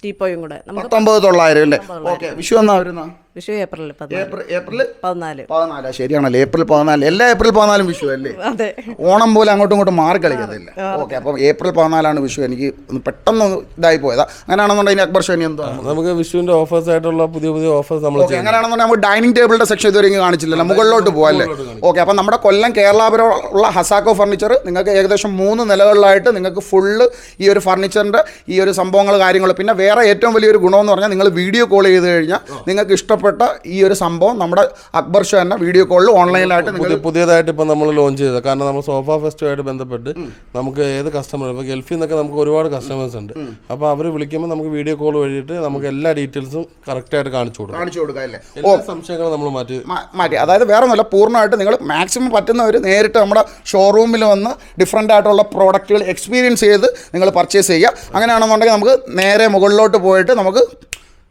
ടീപ്പോയും കൂടെ. പത്തൊമ്പത് തൊള്ളായിരം അല്ലേ? ഓക്കെ. വിഷു എന്നാ വരുന്ന? വിഷു ഏപ്രിൽ പതിനാല്. ഏപ്രിൽ പതിനാല്. പതിനാല്. ശരിയാണല്ലോ ഏപ്രിൽ പതിനാല്. എല്ലാ ഏപ്രിൽ പതിനാലും വിഷു അല്ലേ? അതെ. ഓണം പോലെ അങ്ങോട്ടും ഇങ്ങോട്ടും മാറി കളിക്കത്തില്ല. ഓക്കെ അപ്പം ഏപ്രിൽ പതിനാലാണ് വിഷു. എനിക്ക് ഒന്ന് പെട്ടെന്ന് ഇതായി പോയതാ. അങ്ങനെയാണെന്നുണ്ടെങ്കിൽ അക്ബർ ഷനി എന്തോ നമുക്ക് വിഷുവിന്റെ ഓഫേഴ്സ് ആയിട്ടുള്ള പുതിയ പുതിയ ഓഫേഴ്സ് നമ്മൾ ഓക്കെ അങ്ങനെയാണെന്നുണ്ടെങ്കിൽ നമുക്ക് ഡൈനിങ് ടേബിളിന്റെ സെക്ഷൻ ഇതുവരെ കാണിച്ചില്ല കാണിച്ചില്ലല്ലോ. മുകളിലോട്ട് പോകാം അല്ലേ? ഓക്കെ അപ്പം നമ്മുടെ കൊല്ലം കേരളാപുരം ഉള്ള ഹസാക്കോ ഫർണിച്ചർ നിങ്ങൾക്ക് ഏകദേശം മൂന്ന് നിലകളിലായിട്ട് നിങ്ങൾക്ക് ഫുള്ള് ഈ ഒരു ഫർണിച്ചറിന്റെ ഈ ഒരു സംഭവങ്ങൾ കാര്യങ്ങൾ. പിന്നെ വേറെ ഏറ്റവും വലിയൊരു ഗുണമെന്ന് പറഞ്ഞാൽ നിങ്ങൾ വീഡിയോ കോൾ ചെയ്ത് കഴിഞ്ഞാൽ നിങ്ങൾക്ക് ഇഷ്ടപ്പെട്ട ഈ ഒരു സംഭവം നമ്മുടെ അക്ബർ ഷോ എന്ന വീഡിയോ കോളിൽ ഓൺലൈനിലായിട്ട് പുതിയ പുതിയതായിട്ട് ഇപ്പം നമ്മൾ ലോഞ്ച് ചെയ്തത്. കാരണം നമ്മൾ സോഫ ഫെസ്റ്റുമായിട്ട് ബന്ധപ്പെട്ട് നമുക്ക് ഏത് കസ്റ്റമർ ഇപ്പോൾ ഗൾഫിൽ നിന്നൊക്കെ നമുക്ക് ഒരുപാട് കസ്റ്റമേഴ്സ് ഉണ്ട്. അപ്പോൾ അവർ വിളിക്കുമ്പോൾ നമുക്ക് വീഡിയോ കോൾ വഴിയിട്ട് നമുക്ക് എല്ലാ ഡീറ്റെയിൽസും കറക്റ്റായിട്ട് കാണിച്ചു കൊടുക്കും. കാണിച്ചു കൊടുക്കാം അല്ലേ? ഓ. സംശയങ്ങളും നമ്മൾ മാറ്റി മാറ്റി. അതായത് വേറെ ഒന്നുമല്ല പൂർണമായിട്ട് നിങ്ങൾ മാക്സിമം പറ്റുന്നവർ നേരിട്ട് നമ്മുടെ ഷോറൂമിൽ വന്ന് ഡിഫറെന്റ് ആയിട്ടുള്ള പ്രോഡക്റ്റുകൾ എക്സ്പീരിയൻസ് ചെയ്ത് നിങ്ങൾ പർച്ചേസ് ചെയ്യുക. അങ്ങനെയാണെന്നുണ്ടെങ്കിൽ നമുക്ക് നേരെ മുകളിലോട്ട് പോയിട്ട് നമുക്ക്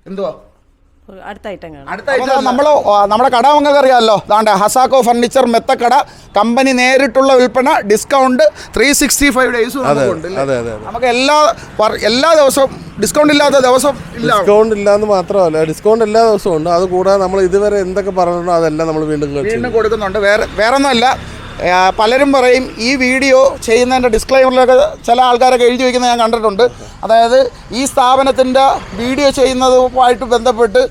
എന്തുവാ? അടുത്ത ഐറ്റം കാണാം അടുത്ത നമ്മൾ നമ്മുടെ കട നിങ്ങൾക്ക് അറിയാമല്ലോ അതാണ്ട് ഹസാക്കോ ഫർണിച്ചർ മെത്തക്കട. കമ്പനി നേരിട്ടുള്ള വിൽപ്പന ഡിസ്കൗണ്ട് ത്രീ സിക്സ്റ്റി ഫൈവ് ഡേയ്സും നമുക്ക് എല്ലാ എല്ലാ ദിവസവും ഡിസ്കൗണ്ട് ഇല്ലാത്ത ദിവസം ഇല്ല. ഡിസ്കൗണ്ട് ഇല്ലാന്ന് മാത്രമല്ല ഡിസ്കൗണ്ട് എല്ലാ ദിവസവും ഉണ്ട്. അത് കൂടാതെ നമ്മൾ ഇതുവരെ എന്തൊക്കെ പറഞ്ഞിട്ടുണ്ടോ അതെല്ലാം നമ്മൾ വീണ്ടും. വീണ്ടും കൊടുക്കുന്നുണ്ട്. വേറെ വേറെ ഒന്നുമല്ല പലരും പറയും ഈ വീഡിയോ ചെയ്യുന്നതിന്റെ ഡിസ്ക്ലൈമറിലൊക്കെ ചില ആൾക്കാരൊക്കെ എഴുതി വയ്ക്കുന്നത് ഞാൻ കണ്ടിട്ടുണ്ട്. അതായത് ഈ സ്ഥാപനത്തിന്റെ വീഡിയോ ചെയ്യുന്നതുമായിട്ട് ബന്ധപ്പെട്ട്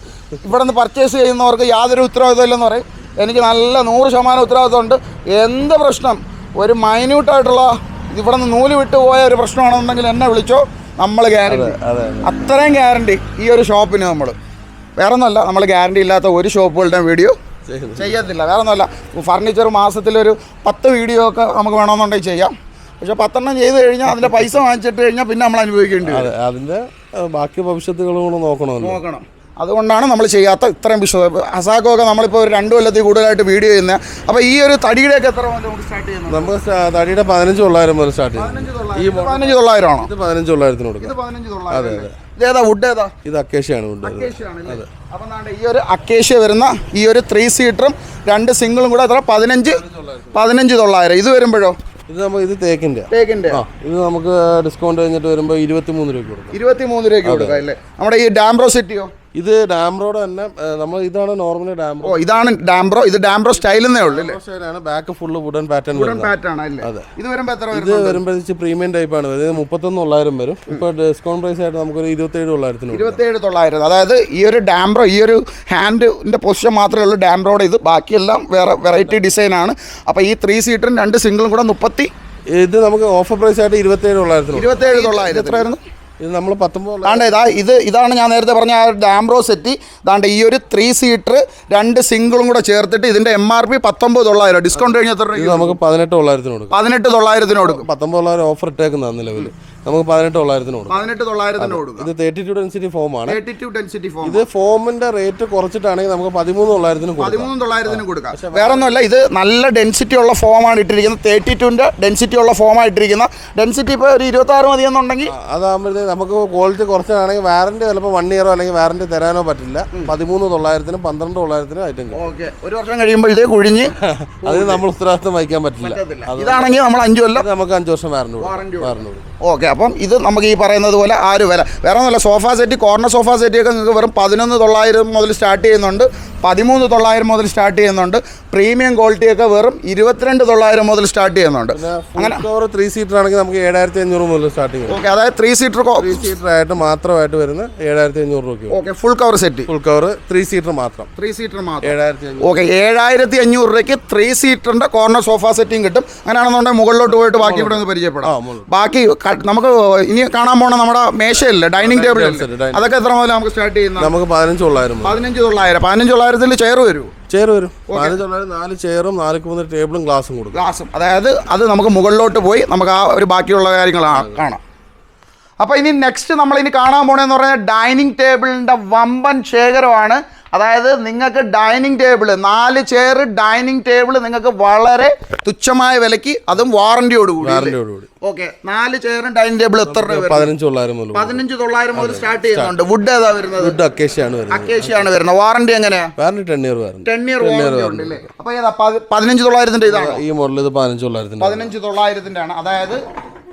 ഇവിടെ നിന്ന് പർച്ചേസ് ചെയ്യുന്നവർക്ക് യാതൊരു ഉത്തരവാദിത്വം ഇല്ലെന്ന് പറയും. എനിക്ക് നല്ല നൂറ് ശതമാനം ഉത്തരവാദിത്വമുണ്ട്. എന്ത് പ്രശ്നം? ഒരു മൈന്യൂട്ടായിട്ടുള്ള ഇവിടെ നിന്ന് നൂൽ വിട്ട് പോയ ഒരു പ്രശ്നമാണെന്നുണ്ടെങ്കിൽ എന്നെ വിളിച്ചോ. നമ്മൾ ഗ്യാരണ്ടി അതെ അത്രയും ഗ്യാരണ്ടി ഈ ഒരു ഷോപ്പിന് നമ്മൾ വേറെ ഒന്നുമല്ല നമ്മൾ ഗ്യാരണ്ടി ഇല്ലാത്ത ഒരു ഷോപ്പുകളുടെയും വീഡിയോ. ചെയ്യത്തില്ല. വേറെ ഒന്നുമല്ല ഫർണിച്ചർ മാസത്തിലൊരു പത്ത് വീഡിയോ ഒക്കെ നമുക്ക് വേണമെന്നുണ്ടെങ്കിൽ ചെയ്യാം. പക്ഷെ പത്തെണ്ണം ചെയ്ത് കഴിഞ്ഞാൽ അതിന്റെ പൈസ വാങ്ങിച്ചിട്ട് കഴിഞ്ഞാൽ പിന്നെ നമ്മൾ അനുഭവിക്കേണ്ടി വരും. അതിന്റെ അതിന്റെ ബാക്കി ഭവിഷ്യത്തുകളും കൂടെ നോക്കണമല്ലോ നോക്കണം. അതുകൊണ്ടാണ് നമ്മൾ ചെയ്യാത്ത ഇത്രയും വിശ്വാസം ഹസാക്കോ ഒക്കെ നമ്മളിപ്പോൾ ഒരു രണ്ട് കൊല്ലത്തിൽ കൂടുതലായിട്ട് വീഡിയോ ചെയ്യുന്നത് അപ്പോൾ ഈ ഒരു തടിയുടെയൊക്കെ എത്ര നമുക്ക് സ്റ്റാർട്ട് ചെയ്യുന്നത്? നമ്മൾ തടിയുടെ പതിനഞ്ച് തൊള്ളായിരം മുതൽ സ്റ്റാർട്ട് ചെയ്യുന്നത്. ഈ പതിനഞ്ച് തൊള്ളായിരം ആണോ? ഇത് പതിനഞ്ച് തൊള്ളായിരത്തിന് അതെ അതെ. ഇത് ഇതേതാ വുഡ് ഏതാ? ഇത് അക്കേഷ്യാണ് വുഡ് അക്കേഷ്യയാണല്ലേ? അപ്പം ഈ ഒരു അക്കേഷ്യ വരുന്ന ഈ ഒരു ത്രീ സീറ്ററും രണ്ട് സിംഗിളും കൂടെ എത്ര? പതിനഞ്ച്? പതിനഞ്ച് തൊള്ളായിരം. ഇത് വരുമ്പോഴോ? ഇത് നമുക്ക് ഇത് തേക്കിന്റെ. തേക്കിന്റെ. ഇത് നമുക്ക് ഡിസ്കൗണ്ട് കഴിഞ്ഞിട്ട് വരുമ്പോൾ ഇരുപത്തി മൂന്ന് രൂപ കൊടുക്കും. ഇരുപത്തി മൂന്ന് രൂപയ്ക്ക് കൊടുക്കാം അല്ലേ? നമ്മുടെ ഈ ഡാംബ്രോ സെറ്റിയോ ഇത് ഡാംബ്രോ തന്നെ നമ്മൾ ഇതാണ് നോർമലി ഡാംബ്രോ. ഓ ഇതാണ് ഡാംബ്രോ ഇത് ഡാംബ്രോ സ്റ്റൈൽ ഉള്ളൂ അല്ലേ? സ്റ്റൈലാണ് back full wooden pattern wooden pattern അല്ലേ? ഇത് വരുമ്പോൾ എത്ര ഇത് വരും വരുമ്പോൾ പ്രീമിയം ടൈപ്പ് ആണ്. വരുന്നത് മുപ്പത്തൊന്ന് തൊള്ളായിരം വരും. ഇപ്പോൾ ഡിസ്കൗണ്ട് പ്രൈസ് ആയിട്ട് നമുക്കൊരു ഇരുപത്തേഴ് തൊള്ളായിരത്തിന് ഇരുപത്തി ഇരുപത്തേഴ് തൊള്ളായിരം. അതായത് ഈ ഒരു ഡാംബ്രോ ഈ ഒരു ഹാൻഡിന്റെ പൊസിഷൻ മാത്രമേ ഉള്ളൂ ഡാംബ്രോയുടെ ഇത്. ബാക്കിയെല്ലാം വേറെ വെറൈറ്റി ഡിസൈനാണ് അപ്പോൾ ഈ ത്രീ സീറ്ററും രണ്ട് സിംഗിളും കൂടെ മുപ്പത്തി ഇത് നമുക്ക് ഓഫർ പ്രൈസ് ആയിട്ട് ഇരുപത്തേഴ് തൊള്ളായിരത്തിന് ഇരുപത്തി ഇരുപത്തേഴ് തൊള്ളായിരം എത്രയായിരുന്നു? ഇത് നമ്മൾ പത്തൊമ്പത് ആണ്ട് ഇതാ ഇത് ഇതാണ് ഞാൻ നേരത്തെ പറഞ്ഞ ആ ഡാംബ്രോ സെറ്റ്. ഇതാണ്ട് ഈ ഒരു ത്രീ സീറ്റർ രണ്ട് സിംഗിളും കൂടെ ചേർത്തിട്ട് ഇതിന്റെ എം ആർ പി പത്തൊമ്പത് തൊള്ളായിരം. ഡിസ്കൗണ്ട് കഴിഞ്ഞ എത്ര ഇത് നമുക്ക് പതിനെട്ട് തൊള്ളായിരത്തിന് കൊടുക്കാം. പതിനെട്ട് തൊള്ളായിരത്തിന് കൊടുക്കും. പത്തൊമ്പത് തൊള്ളായിരം ഓഫർ ഇട്ടേക്കുന്ന നിലവിൽ നമുക്ക് പതിനെട്ട് തൊള്ളായിരത്തിന് കൊടുക്കാം. പതിനെട്ട് തൊള്ളായിരത്തിന് കൊടുക്കും. ഇത് തേർട്ടി ടു ഡെൻസിറ്റി ഫോം ആണ്. തേർട്ടി ടു ഡെൻസിറ്റി ഫോം ഇത് ഫോമിന്റെ റേറ്റ് കുറച്ചിട്ടാണെങ്കിൽ നമുക്ക് പതിമൂന്ന് തൊള്ളായിരത്തിന് കൊടുക്കാം. പതിമൂന്ന് തൊള്ളായിരത്തിന് കൊടുക്കാം. വേറെ ഒന്നുമല്ല ഇത് നല്ല ഡെൻസിറ്റി ഉള്ള ഫോമാണ് ഇട്ടിരിക്കുന്നത്. തേർട്ടി ടുവിന്റെ ഡെൻസിറ്റി ഉള്ള ഫോമാണ് ഇട്ടിരിക്കുന്നത് ഡെൻസിറ്റി ഇപ്പൊ ഒരു ഇരുപത്തി ആറ് മതി എന്നുണ്ടെങ്കിൽ അതാകുമ്പോഴത്തേക്ക് നമുക്ക് ക്വാളിറ്റി കുറച്ചാണെങ്കിൽ വാറന്റി ചിലപ്പോൾ വൺ ഇയറോ അല്ലെങ്കിൽ വാറന്റി തരാനോ പറ്റില്ല. പതിമൂന്ന് തൊള്ളായിരത്തിനും പന്ത്രണ്ട് തൊള്ളായിരത്തിനും ഐറ്റം ഓക്കെ. ഒരു വർഷം കഴിയുമ്പോഴത്തേക്ക് കുഴിഞ്ഞ് [laughs] അതിന് നമ്മൾ ഉത്തരവാദിത്തം വഹിക്കാൻ പറ്റില്ല. അത് ഇതാണെങ്കിൽ നമ്മൾ അഞ്ചു കൊല്ലം നമുക്ക് അഞ്ച് വർഷം വാറന്റി വാറന്റി ഓക്കെ. അപ്പം ഇത് നമുക്ക് ഈ പറയുന്നത് പോലെ ആരും വില. വേറെ ഒന്നുമല്ല sofa set corner sofa set ഒക്കെ നിങ്ങൾക്ക് വെറും പതിനൊന്ന് തൊള്ളായിരം മുതൽ സ്റ്റാർട്ട് ചെയ്യുന്നുണ്ട്. പതിമൂന്ന് തൊള്ളായിരം മുതൽ സ്റ്റാർട്ട് ചെയ്യുന്നുണ്ട്. പ്രീമിയം ക്വാളിറ്റി ഒക്കെ വെറും ഇരുപത്തിരണ്ട് തൊള്ളായിരം മുതൽ സ്റ്റാർട്ട് ചെയ്യുന്നുണ്ട്. അങ്ങനെ കവർ ത്രീ സീറ്റർ ആണെങ്കിൽ നമുക്ക് ഏഴായിരത്തി അഞ്ഞൂറ് മുതൽ സ്റ്റാർട്ട് ചെയ്യും. ഓക്കെ അതായത് ത്രീ സീറ്റർ ത്രീ സീറ്റർ ആയിട്ട് മാത്രമായിട്ട് വരുന്ന ഏഴായിരത്തി അഞ്ഞൂറ് രൂപയ്ക്ക് okay full cover set full cover three seater മാത്രം. ത്രീ സീറ്റർ മാത്രം. ഏഴായിരത്തി ഓക്കെ ഏഴായിരത്തി അഞ്ഞൂറ് രൂപയ്ക്ക് ത്രീ സീറ്ററിന്റെ കോർണർ സോഫ സെറ്റിംഗ് കിട്ടും. അങ്ങനെയാണെന്നുണ്ടെങ്കിൽ മുകളിലോട്ട് പോയിട്ട് ബാക്കി ഇവിടെ ഒന്ന് പരിചയപ്പെടാം. ബാക്കി നമുക്ക് ഇനി കാണാൻ പോണ നമ്മുടെ മേശയല്ലേ? ഡൈനിങ് ടേബിൾ അതൊക്കെ എത്ര മുതൽ നമുക്ക് സ്റ്റാർട്ട് ചെയ്യുന്നത് നമുക്ക് പതിനഞ്ച് തൊള്ളായിരം പതിനഞ്ച് തൊള്ളായിരം. പതിനഞ്ച് തൊള്ളായിരത്തിൽ ചെയർ വരൂ. ചെയർ വരും. പതിനഞ്ച് തൊള്ളായിരം നാല് ചെയറും നാല് മൂന്ന് ടേബിളും ഗ്ലാസും കൊടുക്കും. ഗ്ലാസും അതായത് അത് നമുക്ക് മുകളിലോട്ട് പോയി നമുക്ക് ആ ഒരു ബാക്കിയുള്ള കാര്യങ്ങൾ കാണാം. അപ്പോൾ ഇനി നെക്സ്റ്റ് നമ്മൾ ഇനി കാണാൻ പോണെന്ന് പറഞ്ഞാൽ ഡൈനിങ് ടേബിളിന്റെ വമ്പൻ ശേഖരമാണ് അതായത് നിങ്ങൾക്ക് ഡൈനിങ് ടേബിൾ നാല് ചെയർ ഡൈനിങ് ടേബിൾ നിങ്ങൾക്ക് വളരെ തുച്ഛമായ വിലയ്ക്ക് അതും വാറന്റിയോടുകൂടി ഓക്കെ. നാല് ചെയറും ഡൈനിങ് ടേബിൾ എത്ര? പതിനഞ്ച് തൊള്ളായിരം മുതൽ പതിനഞ്ച് തൊള്ളായിരം മുതൽ സ്റ്റാർട്ട് ചെയ്യുന്നുണ്ട്. വുഡ് ഏതാ വരുന്നത്? വുഡ് അക്കേഷ്യാണ് വരുന്നത്. അക്കേഷ്യാണ് വരുന്നത്. വാറന്റി എങ്ങനെയാ? Warranty ten year warranty ten year warranty ഉണ്ട് അല്ലേ അപ്പോൾ ഏതാ? പതി- പതിനഞ്ച് തൊള്ളായിരത്തിന്റെ ഇതാണ്. ഈ മോഡൽ ഇത് പതിനഞ്ച് തൊള്ളായിരത്തിന്റെ പതിനഞ്ച് തൊള്ളായിരത്തിന്റെ ആണ്. അതായത്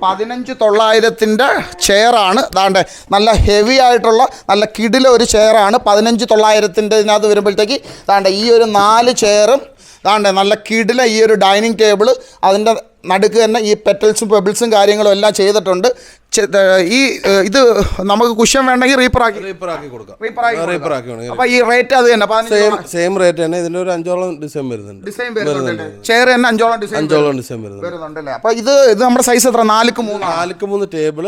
പതിനഞ്ച് തൊള്ളായിരത്തിന്റെ ചെയറാണ്. അതാണ്ട് നല്ല ഹെവി ആയിട്ടുള്ള നല്ല കിടില ഒരു ചെയറാണ്. പതിനഞ്ച് തൊള്ളായിരത്തിന്റെ ഇതിനകത്ത് വരുമ്പോഴത്തേക്ക് അതാണ്ട് ഈ ഒരു നാല് ചെയറും അതാണ്ട് നല്ല കിടില ഈ ഒരു ഡൈനിങ് ടേബിൾ അതിന്റെ നടുക്ക് തന്നെ ഈ പെറ്റൽസും പെബിൾസും കാര്യങ്ങളും എല്ലാം ചെയ്തിട്ടുണ്ട്. ഈ ഇത് നമുക്ക് കുഷൻ വേണ്ടെങ്കിൽ റീപ്പർ ആക്കി റീപ്പർ ആക്കി കൊടുക്കാം. റീപ്പർ അപ്പോൾ ഈ റേറ്റ് അത് തന്നെ സെയിം സെയിം റേറ്റ് തന്നെ. ഇതിന്റെ ഒരു അഞ്ചോളം ഡിസൈൻ വരുന്നുണ്ട്. ഡിസൈൻ വരുന്നുണ്ട് ചെയർ തന്നെ അഞ്ചോളം ഡിസൈൻ അഞ്ചോളം ഡിസൈൻ വരുന്നുണ്ട്. അപ്പൊ ഇത് ഇത് നമ്മുടെ സൈസ് എത്ര? നാലുക്ക് മൂന്ന് നാലുക്ക് മൂന്ന് ടേബിൾ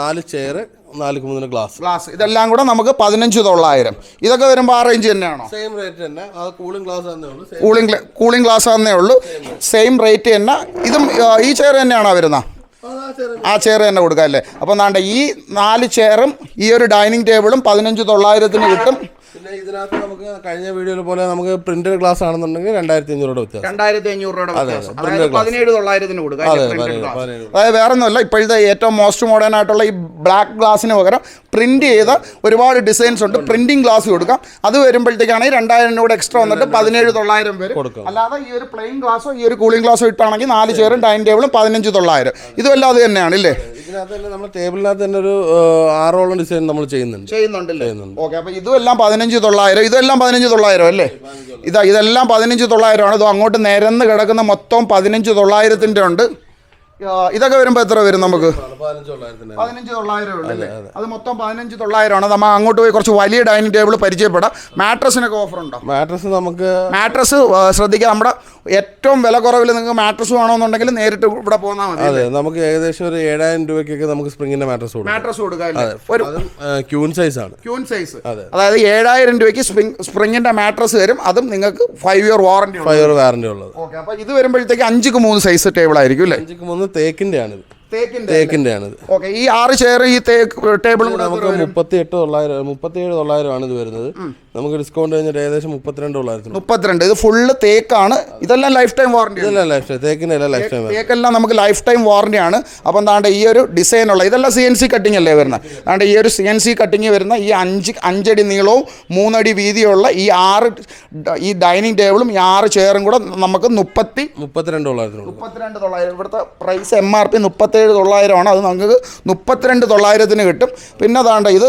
നാല് ചെയർ നാലുക്ക് മൂന്നിന് ഗ്ലാസ് ഗ്ലാസ് ഇതെല്ലാം കൂടെ നമുക്ക് പതിനഞ്ച് തൊള്ളായിരം. ഇതൊക്കെ വരുമ്പോൾ ആ റേഞ്ച് തന്നെയാണോ? സെയിം റേറ്റ് തന്നെ. അത് കൂളിംഗ് ഗ്ലാസ് തന്നെ ഉള്ളൂ. കൂളിംഗ് കൂളിംഗ് ഗ്ലാസ് തന്നേ ഉള്ളൂ. സെയിം റേറ്റ് തന്നെ. ഇതും ഈ ചെയർ തന്നെയാണോ വരുന്നത് ആ ചെയർ തന്നെ. കൊടുക്കാം അല്ലേ? അപ്പോൾ നാണ്ട ഈ നാല് ചെയറും ഈ ഒരു ഡൈനിങ് ടേബിളും പതിനഞ്ച് തൊള്ളായിരത്തിന് കിട്ടും. പിന്നെ ഇതിനകത്ത് നമുക്ക് കഴിഞ്ഞ വീഡിയോയിൽ പോലെ നമുക്ക് പ്രിന്റഡ് ഗ്ലാസ് ആണെന്നുണ്ടെങ്കിൽ രണ്ടായിരത്തി അഞ്ഞൂറ് രൂപ വ്യത്യാസം രണ്ടായിരത്തി അഞ്ഞൂറ് രൂപയുടെ വ്യത്യാസം അതായത് glass. പതിനേഴ് തൊള്ളായിരത്തിന് കൊടുക്കുക. അതായത് വേറെ ഒന്നുമല്ല ഇപ്പോഴത്തെ ഏറ്റവും മോസ്റ്റ് മോഡേൺ ആയിട്ടുള്ള ഈ ബ്ലാക്ക് ഗ്ലാസിന് പകരം പ്രിന്റ് ചെയ്ത ഒരുപാട് ഡിസൈൻസ് ഉണ്ട്. പ്രിന്റിംഗ് ഗ്ലാസ് കൊടുക്കാം. അത് വരുമ്പോഴത്തേക്കാണെങ്കിൽ രണ്ടായിരം കൂടെ എക്സ്ട്രാ വന്നിട്ട് പതിനേഴ് തൊള്ളായിരം പേര് കൊടുക്കും. അല്ലാതെ ഈ ഒരു പ്ലെയിൻ ഗ്ലാസോ ഈ ഒരു കൂളിംഗ് ഗ്ലാസോ ഇട്ടാണെങ്കിൽ നാല് ചെയറും ഡൈനിങ് ടേബിളും പതിനഞ്ച് തൊള്ളായിരം. ഇതുമല്ല അത് തന്നെയാണ് ഇല്ലേ? ഇതിനകത്ത് തന്നെ നമ്മൾ ടേബിളിനകത്ത് തന്നെ ഒരു ആ, ആറോളം ഡിസൈൻ നമ്മൾ ചെയ്യുന്നുണ്ട്. ചെയ്യുന്നുണ്ടല്ലേ ഓക്കെ അപ്പോൾ ഇതുമെല്ലാം പതിനഞ്ച് തൊള്ളായിരം. ഇതെല്ലാം പതിനഞ്ച് തൊള്ളായിരം അല്ലേ? ഇതാ ഇതെല്ലാം പതിനഞ്ച് തൊള്ളായിരമാണ് ഇത് അങ്ങോട്ട് നിരന്ന് കിടക്കുന്ന മൊത്തം പതിനഞ്ച് തൊള്ളായിരത്തിന്റെ ഉണ്ട്. ഇതൊക്കെ വരുമ്പോ എത്ര വരും നമുക്ക്? പതിനഞ്ച് തൊള്ളായിരം ഉള്ളല്ലേ അത് മൊത്തം പതിനഞ്ച് തൊള്ളായിരമാണ്. നമ്മൾ അങ്ങോട്ട് പോയി കുറച്ച് വലിയ ഡൈനിങ് ടേബിൾ പരിചയപ്പെടാം. മാട്രസിനൊക്കെ ഓഫർ ഉണ്ടോ മാട്രസ് നമുക്ക് മാട്രസ് ശ്രദ്ധിക്കുക. നമ്മുടെ ഏറ്റവും വില കുറവിൽ നിങ്ങൾക്ക് മാട്രസ് വേണമെന്നുണ്ടെങ്കിൽ നേരിട്ട് ഇവിടെ പോന്നാൽ മതി. അതെ നമുക്ക് ഏകദേശം ഒരു ഏഴായിരം രൂപയ്ക്കൊക്കെ നമുക്ക് സ്പ്രിങ്ങിന്റെ മാട്രസ് കൊടുക്കാം. മാട്രസ് കൊടുക്കുക ഒരു ക്യൂൺ സൈസ് ആണ് ക്യൂൻ സൈസ്. അതെ. അതായത് ഏഴായിരം രൂപയ്ക്ക് സ്പ്രിങ് സ്പ്രിങ്ങിന്റെ മാട്രസ് വരും അതും നിങ്ങൾക്ക് five year warranty five year warranty ഉള്ളത്. ഓക്കെ അപ്പോൾ ഇത് വരുമ്പോഴത്തേക്ക് അഞ്ചുക്ക് മൂന്ന് സൈസ് ടേബിൾ ആയിരിക്കും അല്ലേ? അഞ്ചുക്ക് മൂന്ന് തേക്കിന്റെ ആണിത് തേക്കിന്റെ ആണിത് ഓക്കെ ഈ ആറ് ചെയർ ഈ തേക്ക് ടേബിളും നമുക്ക് മുപ്പത്തി എട്ട് തൊള്ളായിരം മുപ്പത്തി ഏഴ് തൊള്ളായിരമാണ് ഇത് വരുന്നത്. നമുക്ക് ഡിസ്കൗണ്ട് കഴിഞ്ഞിട്ട് ഏകദേശം മുപ്പത്തിരണ്ട് തൊള്ളായിരത്തി മുപ്പത്തിരണ്ട്. ഇത് ഫുള്ള് തേക്കാണ്. ഇതെല്ലാം ലൈഫ് ടൈം വാറണ്ടി ഇതെല്ലാം ലൈഫ് ടൈം തേക്കിന്റെ എല്ലാം ലൈഫ് ടൈം തേക്കെല്ലാം നമുക്ക് ലൈഫ് ടൈം വാറണ്ടി ആണ്. അപ്പം എന്താണ്ട് ഈ ഒരു ഡിസൈനുള്ള ഇതെല്ലാം സി എൻ സി കട്ടിംഗ് അല്ലേ വരുന്നത് അതുകൊണ്ട് ഈ ഒരു സി എൻ സി കട്ടിങ് വരുന്ന ഈ അഞ്ച് അഞ്ചടി നീളവും മൂന്നടി വീതിയുള്ള ഈ ആറ് ഈ ഡൈനിങ് ടേബിളും ഈ ആറ് ചെയറും കൂടെ നമുക്ക് മുപ്പത്തി മുപ്പത്തിരണ്ട് തൊള്ളായിരത്തി മുപ്പത്തിരണ്ട് തൊള്ളായിരം. ഇവിടുത്തെ പ്രൈസ് എം ആർ പി മുപ്പത്തേഴ് തൊള്ളായിരമാണ്. അത് നമുക്ക് മുപ്പത്തിരണ്ട് തൊള്ളായിരത്തിന് കിട്ടും. പിന്നെ അതാണ്ട് ഇത്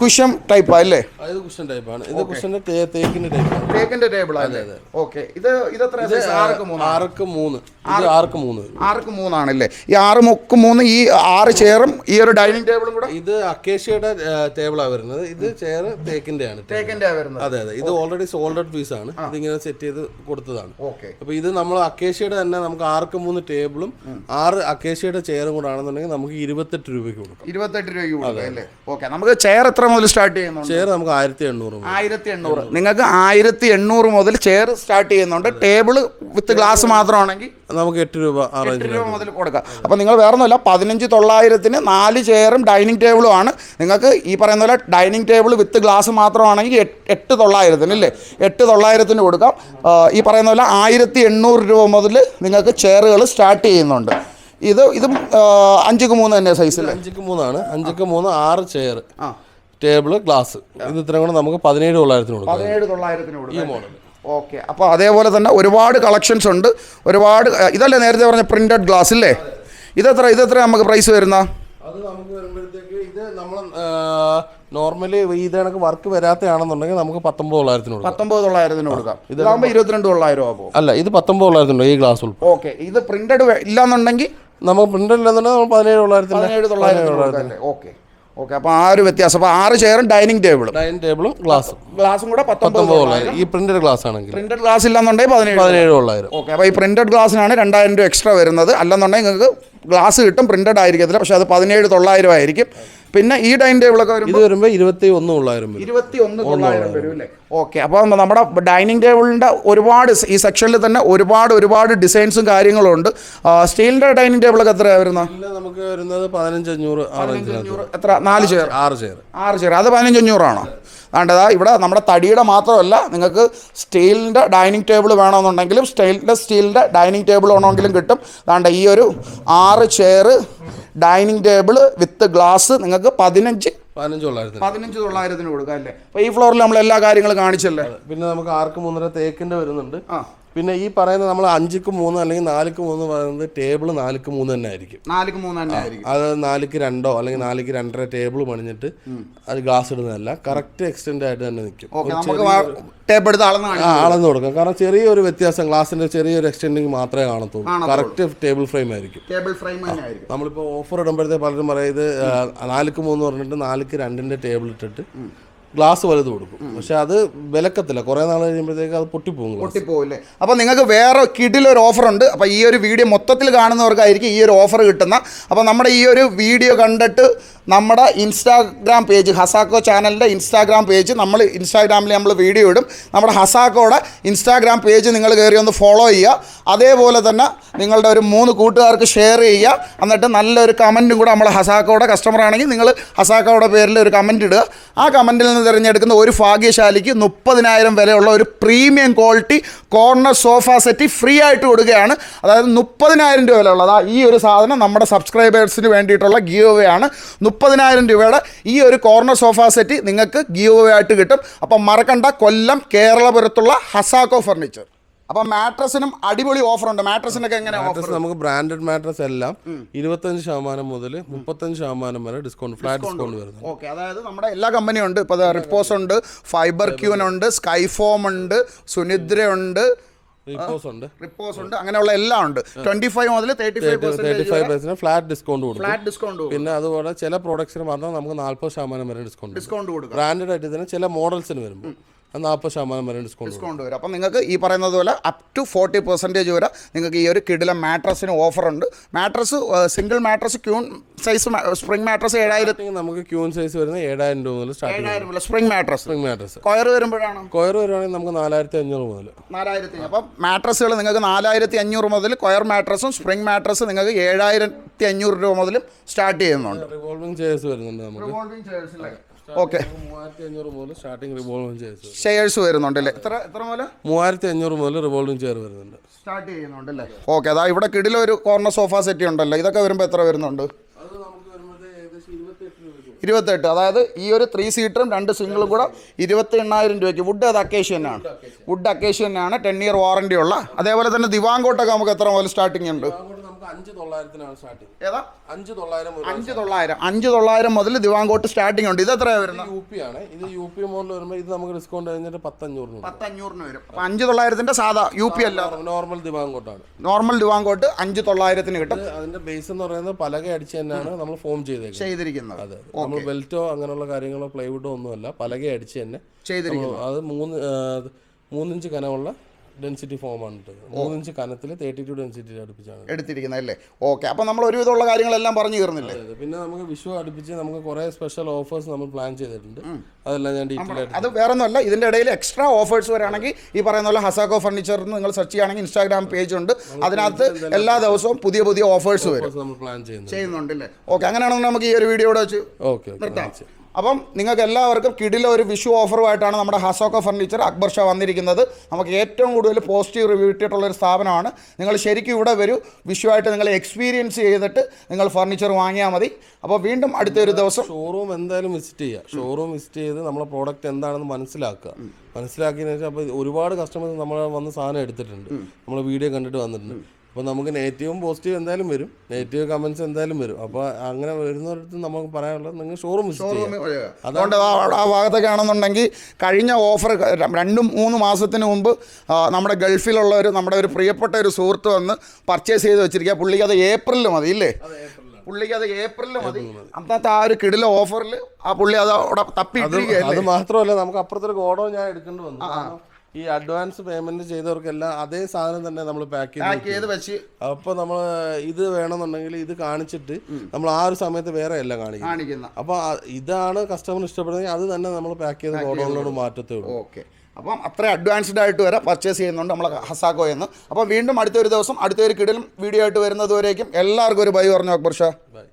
കുഷം ടൈപ്പാ അല്ലേ? ഇത് കുഷൻ ടൈപ്പാണ് ഇത് കുഷന്റെ തേക്കിന്റെ ടൈപ്പാണ് തേക്കിന്റെ ടേബിൾ അല്ലേ? ഓക്കെ ഇത് ഇത് എത്ര? ആർക്ക് മൂന്ന്? ആർക്ക് മൂന്ന്. ആർക്ക് മൂന്ന്. ആർക്ക് മൂന്നാണല്ലേ? ഈ ആറ് മുക്ക് മൂന്ന് ഈ ആറ് ചെയറും ഈ ഒരു ഡൈനിങ് ടേബിളും കൂടെ? ഇത് അക്കേഷ്യയുടെ ടേബിളാണ് വരുന്നത്. ഇത് ചെയർ തേക്കിന്റെ ആണ് തേക്കിന്റെ വരുന്നത്. അതെ അതെ. ഇത് ഓൾറെഡി സോൾഡഡ് പീസ് ആണ്. ഇതിങ്ങനെ സെറ്റ് ചെയ്ത് കൊടുത്തതാണ്. ഓക്കെ. അപ്പൊ ഇത് നമ്മൾ അക്കേഷ്യയുടെ തന്നെ നമുക്ക് ആർക്ക് മൂന്ന് ടേബിളും ആറ് അക്കേഷ്യയുടെ ചെയറും കൂടെ ആണെന്നുണ്ടെങ്കിൽ നമുക്ക് ഇരുപത്തെട്ട് രൂപയ്ക്ക് കൊടുക്കാം. ഇരുപത്തെട്ട് രൂപയ്ക്ക് കൊടുക്കാം അല്ലേ? ഓക്കെ. നമുക്ക് ചെയർ എത്ര മുതൽ സ്റ്റാർട്ട് ചെയ്യുന്നുണ്ട്? ചെയർ നമുക്ക് ആയിരത്തി എണ്ണൂറ് ആയിരത്തി എണ്ണൂറ്. നിങ്ങൾക്ക് ആയിരത്തി എണ്ണൂറ് മുതൽ ചെയർ സ്റ്റാർട്ട് ചെയ്യുന്നുണ്ട്. ടേബിൾ വിത്ത് ഗ്ലാസ് മാത്രമാണെങ്കിൽ നമുക്ക് എട്ട് രൂപ അറേഞ്ച് എട്ട് രൂപ മുതൽ കൊടുക്കാം. അപ്പോൾ നിങ്ങൾ വേറെ ഒന്നുമില്ല പതിനഞ്ച് തൊള്ളായിരത്തിന് നാല് ചെയറും ഡൈനിങ് ടേബിളും ആണ്. നിങ്ങൾക്ക് ഈ പറയുന്ന പോലെ ഡൈനിങ് ടേബിൾ വിത്ത് ഗ്ലാസ് മാത്രമാണെങ്കിൽ എട്ട് തൊള്ളായിരത്തിന് അല്ലേ? എട്ട് തൊള്ളായിരത്തിന് കൊടുക്കാം. ഈ പറയുന്ന പോലെ ആയിരത്തി എണ്ണൂറ് രൂപ മുതൽ നിങ്ങൾക്ക് ചെയറുകൾ സ്റ്റാർട്ട് ചെയ്യുന്നുണ്ട്. ഇത് ഇതും അഞ്ചുക്ക് മൂന്ന് തന്നെ സൈസിൽ അഞ്ചുക്ക് മൂന്നാണ്. അഞ്ചുക്ക് മൂന്ന് ആറ് ചെയർ. ആ. ടേബിൾ ഗ്ലാസ് ഇത് ഇത്രയും കൂടെ നമുക്ക് പതിനേഴ് തൊള്ളായിരത്തിന് കൊടുക്കാം. പതിനേഴ് തൊള്ളായിരത്തിന് ഈ മോഡൽ ഓക്കെ. അപ്പോൾ അതേപോലെ തന്നെ ഒരുപാട് കളക്ഷൻസ് ഉണ്ട്. ഒരുപാട് ഇതല്ല നേരത്തെ പറഞ്ഞ പ്രിന്റഡ് ഗ്ലാസ് ഇല്ലേ? ഇതെത്ര ഇതെത്ര നമുക്ക് പ്രൈസ് വരുന്ന? അത് നമുക്ക് വരുമ്പോഴത്തേക്ക് ഇത് നമ്മൾ നോർമലി ഇത് കണക്ക് വർക്ക് വരാത്തയാണെന്നുണ്ടെങ്കിൽ നമുക്ക് പത്തൊമ്പത് തൊള്ളായിരത്തിന് കൊടുക്കാം. പത്തൊമ്പത് തൊള്ളായിരത്തിന് കൊടുക്കാം ഇതാകുമ്പോൾ ഇരുപത്തിരണ്ട് തൊള്ളായിരം ആകും അല്ല ഇത് പത്തൊമ്പത് തൊള്ളായിരത്തിന് ഈ ഗ്ലാസ് ഉള്ളൂ. ഓക്കെ. ഇത് പ്രിന്റഡ് ഇല്ലാന്നുണ്ടെങ്കിൽ നമുക്ക് പ്രിന്റഡ് ഇല്ലെന്നുണ്ടെങ്കിൽ നമ്മൾ പതിനേഴ് തൊള്ളായിരത്തിന് പതിനേഴ് തൊള്ളായിരത്തിന്. ഓക്കെ. ഓക്കെ അപ്പോൾ ആ ഒരു വ്യത്യാസം. അപ്പോൾ ആറ് ചെയറും ഡൈനിങ് ടേബിളും. ഡൈനിങ് ടേബിളും ഗ്ലാസും. ഗ്ലാസും കൂടെ പത്തൊമ്പത് ഈ പ്രിന്റഡ് ഗ്ലാസ് ആണെങ്കിൽ. പ്രിന്റഡ് ഗ്ലാസ് ഇല്ലെന്നുണ്ടെങ്കിൽ പതിനേഴ് പതിനേഴ് ഉള്ളായിരം ഓക്കെ അപ്പോൾ ഈ പ്രിന്റഡ് ഗ്ലാസ്സിനാണ് രണ്ടായിരം രൂപ എക്സ്ട്രാ വരുന്നത്. അല്ലെന്നുണ്ടെങ്കിൽ നിങ്ങൾക്ക് ഗ്ലാസ് കിട്ടും പ്രിന്റഡ് ആയിരിക്കത്തില്ല. പക്ഷേ അത് പതിനേഴ് തൊള്ളായിരം ആയിരിക്കും. പിന്നെ ഈ ഡൈനിങ് ടേബിളൊക്കെ വരുമ്പോൾ ഇത് വരുമ്പോൾ ഇരുപത്തി ഒന്ന് തൊള്ളായിരം വരും. ഇരുപത്തി ഒന്ന് തൊള്ളായിരം വരും. അല്ലേ? ഓക്കെ അപ്പോൾ നമ്മുടെ ഡൈനിങ് ടേബിളിന്റെ ഒരുപാട് ഈ സെക്ഷനിൽ തന്നെ ഒരുപാട് ഒരുപാട് ഡിസൈൻസും കാര്യങ്ങളും ഉണ്ട് സ്റ്റീലിന്റെ ഡൈനിങ് ടേബിളൊക്കെ എത്രയാണ് വരുന്നത് നമുക്ക് വരുന്നത് പതിനഞ്ചഞ്ഞൂറ് എത്ര? നാല് ചെയർ. ആറ് ചെയർ. ആറ് ചെയർ. അത് പതിനഞ്ചഞ്ഞൂറാണോ? വേണ്ടതാ ഇവിടെ നമ്മുടെ തടിയുടെ മാത്രമല്ല നിങ്ങൾക്ക് സ്റ്റീലിന്റെ ഡൈനിങ് ടേബിൾ വേണമെന്നുണ്ടെങ്കിലും സ്റ്റീലിന്റെ സ്റ്റീലിന്റെ ഡൈനിങ് ടേബിൾ വേണമെങ്കിലും കിട്ടും. വേണ്ട ഈ ഒരു ആറ് chair dining table with glass നിങ്ങൾക്ക് പതിനഞ്ച് പതിനഞ്ച് തൊള്ളായിരത്തിന്. പതിനഞ്ച് തൊള്ളായിരത്തിന് കൊടുക്കാം അല്ലേ? അപ്പോൾ ഈ ഫ്ലോറിൽ നമ്മൾ എല്ലാ കാര്യങ്ങളും കാണിച്ചല്ലേ? പിന്നെ നമുക്ക് ആർക്കും മൂന്നര തേക്കിന്റെ വരുന്നുണ്ട്. ആ. പിന്നെ ഈ പറയുന്ന നമ്മൾ അഞ്ചിക്ക് മൂന്ന് അല്ലെങ്കിൽ നാലിക്ക് മൂന്ന് പറയുന്നത് ടേബിൾ നാലിക്ക് മൂന്ന് തന്നെ ആയിരിക്കും. നാലുക്ക് മൂന്ന് തന്നെ ആയിരിക്കും. അത് നാലിക്ക് രണ്ടോ അല്ലെങ്കിൽ നാലിക്ക് രണ്ടര ടേബിൾ പണിഞ്ഞിട്ട് അത് ഗ്ലാസ് ഇടുന്നതല്ല കറക്റ്റ് എക്സ്റ്റെൻഡ് ആയിട്ട് തന്നെ നിൽക്കും അളന്ന് കൊടുക്കും. കാരണം ചെറിയൊരു വ്യത്യാസം ഗ്ലാസിന്റെ ചെറിയൊരു എക്സ്റ്റെൻഡിങ് മാത്രമേ കാണത്തുള്ളൂ. കറക്റ്റ് ടേബിൾ ഫ്രെയിം ആയിരിക്കും. ടേബിൾ ഫ്രെയിം നമ്മളിപ്പോൾ ഓഫർ ഇടുമ്പോഴത്തെ പലരും പറയും ഇത് നാലിക്ക് മൂന്ന് പറഞ്ഞിട്ട് നാലിക്ക് രണ്ടിന്റെ ടേബിൾ ഇട്ടിട്ട് ഗ്ലാസ് വലുത് കൊടുക്കും. പക്ഷെ അത് വിലക്കത്തില്ല. കുറേ നാൾ കഴിയുമ്പോഴത്തേക്ക് അത് പൊട്ടിപ്പോകും പൊട്ടിപ്പോകില്ലേ അപ്പോൾ നിങ്ങൾക്ക് വേറെ കിടിലൊരു ഉണ്ട്. അപ്പോൾ ഈ ഒരു വീഡിയോ മൊത്തത്തിൽ കാണുന്നവർക്കായിരിക്കും ഈ ഒരു ഓഫർ കിട്ടുന്ന. അപ്പോൾ നമ്മുടെ ഈ ഒരു വീഡിയോ കണ്ടിട്ട് നമ്മുടെ ഇൻസ്റ്റാഗ്രാം പേജ് ഹസാക്കോ ചാനലിന്റെ ഇൻസ്റ്റാഗ്രാം പേജ് നമ്മൾ ഇൻസ്റ്റാഗ്രാമിൽ നമ്മൾ വീഡിയോ ഇടും. നമ്മുടെ ഹസാക്കോയുടെ ഇൻസ്റ്റാഗ്രാം പേജ് നിങ്ങൾ കയറി ഒന്ന് ഫോളോ ചെയ്യുക. അതേപോലെ തന്നെ നിങ്ങളുടെ ഒരു മൂന്ന് കൂട്ടുകാർക്ക് ഷെയർ ചെയ്യുക. എന്നിട്ട് നല്ലൊരു കമന്റും കൂടെ നമ്മൾ ഹസാക്കോയുടെ കസ്റ്റമർ ആണെങ്കിൽ നിങ്ങൾ ഹസാക്കോയുടെ പേരിൽ ഒരു കമന്റ് ഇടുക. ആ കമന്റിൽ നിന്ന് തിരഞ്ഞെടുക്കുന്ന ഒരു ഭാഗ്യശാലിക്ക് മുപ്പതിനായിരം വിലയുള്ള ഒരു premium quality corner sofa set free ആയിട്ട് കൊടുക്കുകയാണ്. അതായത് മുപ്പതിനായിരം രൂപ വിലയുള്ള അതാ ഈ ഒരു സാധനം നമ്മുടെ സബ്സ്ക്രൈബേഴ്സിന് വേണ്ടിയിട്ടുള്ള ഗീവ് ആണ്. മുപ്പതിനായിരം രൂപയുടെ ഈ ഒരു കോർണർ സോഫ സെറ്റ് നിങ്ങൾക്ക് ഗീവ് ആയിട്ട് കിട്ടും. അപ്പം മറക്കണ്ട കൊല്ലം കേരളപുരത്തുള്ള ഹസാക്കോ ഫർണിച്ചർ അപ്പം മാട്രസിനും അടിപൊളി ഓഫർ ഉണ്ട് മാട്രസിനൊക്കെ എങ്ങനെ മാട്രസ് നമുക്ക് ബ്രാൻഡഡ് മാട്രസ് എല്ലാം ഇരുപത്തഞ്ച് ശതമാനം മുതൽ മുപ്പത്തഞ്ച് ശതമാനം വരെ ഡിസ്കൗണ്ട് ഫ്ലാറ്റ് ഡിസ്കൗണ്ട് വരുന്നത് ഓക്കെ അതായത് നമ്മുടെ എല്ലാ കമ്പനിയും ഉണ്ട്. ഇപ്പോൾ റിപ്പോസ് ഉണ്ട് ഫൈബർ ക്യൂൻ ഉണ്ട് സ്കൈഫോം ഉണ്ട് സുനിദ്ര ഉണ്ട്. റിപ്പോസ് ഉണ്ട്. റിപ്പോസ് ഉണ്ട്. അങ്ങനെയുള്ള എല്ലാം ഉണ്ട്. ട്വന്റി ഫൈവ് മുതൽ thirty five percent flat discount കൊടുക്കും. ഫ്ലാറ്റ് ഡിസ്കൗണ്ട് പിന്നെ അതുപോലെ ചില പ്രോഡക്ട്സിന് മാത്രം നമുക്ക് നാൽപ്പത് ശതമാനം വരെ ഡിസ്കൗണ്ട് ഡിസ്കൗണ്ട് കൊടുക്കും. ബ്രാൻഡഡ് ആയിട്ട് തന്നെ ചില മോഡൽസിന് വരുമ്പോൾ നാൽപ്പത് ശതമാനം വരെ ഡിസ്കൗണ്ട് ഡിസ്കൗണ്ട് വരും. അപ്പം നിങ്ങൾക്ക് ഈ പറയുന്നത് പോലെ അപ് ടു ഫോർട്ടി പെർസെന്റേജ് വരെ നിങ്ങൾക്ക് ഈ ഒരു കിടിലം മാട്രസിന് ഓഫർ ഉണ്ട്. Mattress single mattress queen size spring mattress ഏഴായിരത്തി നമുക്ക് ക്യൂൺ സൈസ് വരുന്നത് ഏഴായിരം രൂപ മുതൽ സ്റ്റാർട്ട് ചെയ്യും ഏഴായിരം spring mattress spring mattress coir വരുമ്പോഴാണ്? കൊയർ വരുവാണെങ്കിൽ നമുക്ക് നാലായിരത്തി അഞ്ഞൂറ് മുതൽ. നാലായിരത്തി അപ്പം മാട്രസുകൾ നിങ്ങൾക്ക് നാലായിരത്തി അഞ്ഞൂറ് മുതൽ കൊയർ മാട്രസും സ്പ്രിംഗ് മാട്രസ് നിങ്ങൾക്ക് ഏഴായിരത്തി അഞ്ഞൂറ് രൂപ മുതലും സ്റ്റാർട്ട് ചെയ്യുന്നുണ്ട്. റിവോൾവിംഗ് ചെയർസ് വരുന്നുണ്ട് നമുക്ക്. ഓക്കെ. മൂവായിരത്തി അഞ്ഞൂറ് മുതൽ സ്റ്റാർട്ടിംഗ് റിവോൾവിംഗ് ചെയർസ് ഷെയർസ് വരുന്നുണ്ട് അല്ലേ എത്ര എത്ര മുതൽ മൂവായിരത്തി അഞ്ഞൂറ് മുതൽ റിവോൾവിംഗ് ചെയർ വരുന്നുണ്ട്. സ്റ്റാർട്ട് ചെയ്യുന്നുണ്ട് അല്ലേ ഓക്കെ അതാ ഇവിടെ കിടിലൊരു കോർണർ സോഫ സെറ്റ് ഉണ്ടല്ലോ? ഇതൊക്കെ വരുമ്പോൾ എത്ര വരുന്നുണ്ട് അത് നമുക്ക് വരുമ്പോഴത്തേക്ക് ഏകദേശം ഇരുപത്തെട്ട്. രൂപ ഇരുപത്തെട്ട് അതായത് ഈ ഒരു ത്രീ സീറ്ററും രണ്ട് സിംഗിളും കൂടെ ഇരുപത്തി എണ്ണായിരം രൂപയ്ക്ക്. വുഡ് അത് അക്കേഷ്യനാണ് തന്നെയാണ്. വുഡ് അക്കേഷ്യനാണ് തന്നെയാണ്. ടെൻ ഇയർ വാറണ്ടി ഉള്ള. അതേപോലെ തന്നെ ദിവാങ്കോട്ടൊക്കെ നമുക്ക് എത്ര മുതൽ സ്റ്റാർട്ടിംഗ് ഉണ്ട്? അഞ്ച് തൊള്ളായിരം മുതൽ അഞ്ച് തൊള്ളായിരം. മുതൽ ദിവാങ്കോട്ട് സ്റ്റാർട്ടിംഗ് ഉണ്ട്. ഇത് എത്രയാണ് വരുന്നത്? യു പി ആണ്. ഇത് യു പി മോഡൽ വരുമ്പോൾ ഇത് നമുക്ക് ഡിസ്കൗണ്ട് കഴിഞ്ഞിട്ട് പത്തഞ്ഞൂറിന് പത്തഞ്ഞൂറിന് വരും. അപ്പം അഞ്ച് തൊള്ളായിരത്തിന്റെ സാധാ യു പി അല്ല. നോർമൽ ദിവാങ്കോട്ടാണ് നോർമൽ ദിവാങ്കോട്ട് അഞ്ച് തൊള്ളായിരത്തിന് കിട്ടും. അതിന്റെ ബേസ് എന്ന് പറയുന്നത് പലക അടിച്ച് തന്നെയാണ് നമ്മൾ ഫോം ചെയ്തേക്കുന്നത്. ചെയ്തിരിക്കുന്നത്. അതെ. നമ്മൾ ബെൽറ്റോ അങ്ങനെയുള്ള കാര്യങ്ങളോ പ്ലൈവുഡോ ഒന്നുമല്ല. പലകയടിച്ച് തന്നെ അത് മൂന്ന് മൂന്നിഞ്ച് കനമുള്ള ഡെൻസിറ്റി ഫോം ആണ് മൂന്ന് ഇഞ്ച് കനത്തിൽ തേർട്ടി ടു ഡെൻസിറ്റി അടുപ്പിച്ചാണ്. എടുത്തിരിക്കുന്നത് അല്ലേ? ഓക്കെ. അപ്പം നമ്മൾ ഒരുവിധമുള്ള കാര്യങ്ങളെല്ലാം പറഞ്ഞു തീർന്നില്ലേ? പിന്നെ നമുക്ക് വിഷു അടുപ്പിച്ച് നമുക്ക് കുറേ സ്പെഷ്യൽ ഓഫേഴ്സ് നമ്മൾ പ്ലാൻ ചെയ്തിട്ടുണ്ട്. അതെല്ലാം ഞാൻ ഡീറ്റെയിൽ അത് വേറെ ഒന്നുമല്ല ഇതിന്റെ ഇടയിൽ എക്സ്ട്രാ ഓഫേഴ്സ് വരാണെങ്കിൽ ഈ പറയുന്ന പോലെ ഹസാക്കോ ഫർണിച്ചർ നിങ്ങൾ സെർച്ച് ചെയ്യുകയാണെങ്കിൽ ഇൻസ്റ്റാഗ്രാം പേജ് ഉണ്ട്. അതിനകത്ത് എല്ലാ ദിവസവും പുതിയ പുതിയ ഓഫേഴ്സ് വരും. നമ്മൾ പ്ലാൻ ചെയ്യുന്നുണ്ട്. അല്ലേ? ഓക്കെ. അങ്ങനെയാണെങ്കിൽ നമുക്ക് ഈ ഒരു വീഡിയോ ഇവിടെ വെച്ച് ഓക്കെ ഓക്കെ. അപ്പം നിങ്ങൾക്ക് എല്ലാവർക്കും കിടില ഒരു വിഷു ഓഫറുമായിട്ടാണ് നമ്മുടെ ഹസോക്ക ഫർണിച്ചർ അക്ബർ ഷാ വന്നിരിക്കുന്നത്. നമുക്ക് ഏറ്റവും കൂടുതൽ പോസിറ്റീവ് റിവ്യൂ കിട്ടിയിട്ടുള്ള ഒരു സ്ഥാപനമാണ്. നിങ്ങൾ ശരിക്കും ഇവിടെ വരൂ. വിഷുവായിട്ട് നിങ്ങൾ എക്സ്പീരിയൻസ് ചെയ്തിട്ട് നിങ്ങൾ ഫർണിച്ചർ വാങ്ങിയാൽ മതി. അപ്പോൾ വീണ്ടും അടുത്തൊരു ദിവസം ഷോറൂം എന്തായാലും വിസിറ്റ് ചെയ്യുക ഷോറൂം വിസിറ്റ് ചെയ്ത് നമ്മളെ പ്രോഡക്റ്റ് എന്താണെന്ന് മനസ്സിലാക്കുക. മനസ്സിലാക്കിയതിനു വെച്ചാൽ അപ്പോൾ ഒരുപാട് കസ്റ്റമേഴ്സ് നമ്മളെ വന്ന് സാധനം എടുത്തിട്ടുണ്ട്. നമ്മൾ വീഡിയോ കണ്ടിട്ട് വന്നിട്ടുണ്ട്. അപ്പോൾ നമുക്ക് നെഗറ്റീവും പോസിറ്റീവും എന്തായാലും വരും. നെഗറ്റീവ് കമൻസ് എന്തായാലും വരും. അപ്പോൾ അങ്ങനെ വരുന്നവരടുത്ത് നമുക്ക് പറയാനുള്ളത് നിങ്ങൾ ഷോറൂം അതുകൊണ്ട് ആ ആ ഭാഗത്തൊക്കെ ആണെന്നുണ്ടെങ്കിൽ കഴിഞ്ഞ ഓഫർ രണ്ടും മൂന്ന് മാസത്തിന് മുമ്പ് നമ്മുടെ ഗൾഫിലുള്ള ഒരു നമ്മുടെ ഒരു പ്രിയപ്പെട്ട ഒരു സുഹൃത്ത് വന്ന് പർച്ചേസ് ചെയ്ത് വെച്ചിരിക്കുക. പുള്ളിക്ക് അത് ഏപ്രിലിൽ മതി ഇല്ലേ? പുള്ളിക്ക് അത് ഏപ്രിലിൽ മതി. അന്നത്തെ ആ ഒരു കിടില ഓഫറിൽ ആ പുള്ളി അത് അവിടെ തപ്പി അത് മാത്രമല്ല നമുക്ക് അപ്പുറത്തൊരു ഗോഡോ ഞാൻ എടുക്കേണ്ടി വന്നു. ഈ അഡ്വാൻസ് പേയ്മെന്റ് ചെയ്തവർക്കെല്ലാം അതേ സാധനം തന്നെ നമ്മൾ പാക്ക് ചെയ്ത് വെച്ച്. അപ്പോൾ നമ്മൾ ഇത് വേണമെന്നുണ്ടെങ്കിൽ ഇത് കാണിച്ചിട്ട് നമ്മൾ ആ ഒരു സമയത്ത് വേറെ എല്ലാം കാണിക്കുന്നു. അപ്പൊ ഇതാണ് കസ്റ്റമർ ഇഷ്ടപ്പെടുന്നത് അത് തന്നെ നമ്മൾ പാക്ക് ചെയ്ത് ഗോഡൗണിലോട് മാറ്റത്തേ ഉള്ളൂ. ഓക്കെ അപ്പം അത്ര അഡ്വാൻസ്ഡ് ആയിട്ട് വരെ. പർച്ചേസ് ചെയ്യുന്നുണ്ട് നമ്മൾ ഹസാക്കോ എന്ന്. അപ്പം വീണ്ടും അടുത്തൊരു ദിവസം അടുത്തൊരു കിടലും വീഡിയോ ആയിട്ട് വരുന്നത് വരേക്കും. എല്ലാവർക്കും ഒരു ബൈ പറഞ്ഞു അക്ബർ ഷാ? ബൈ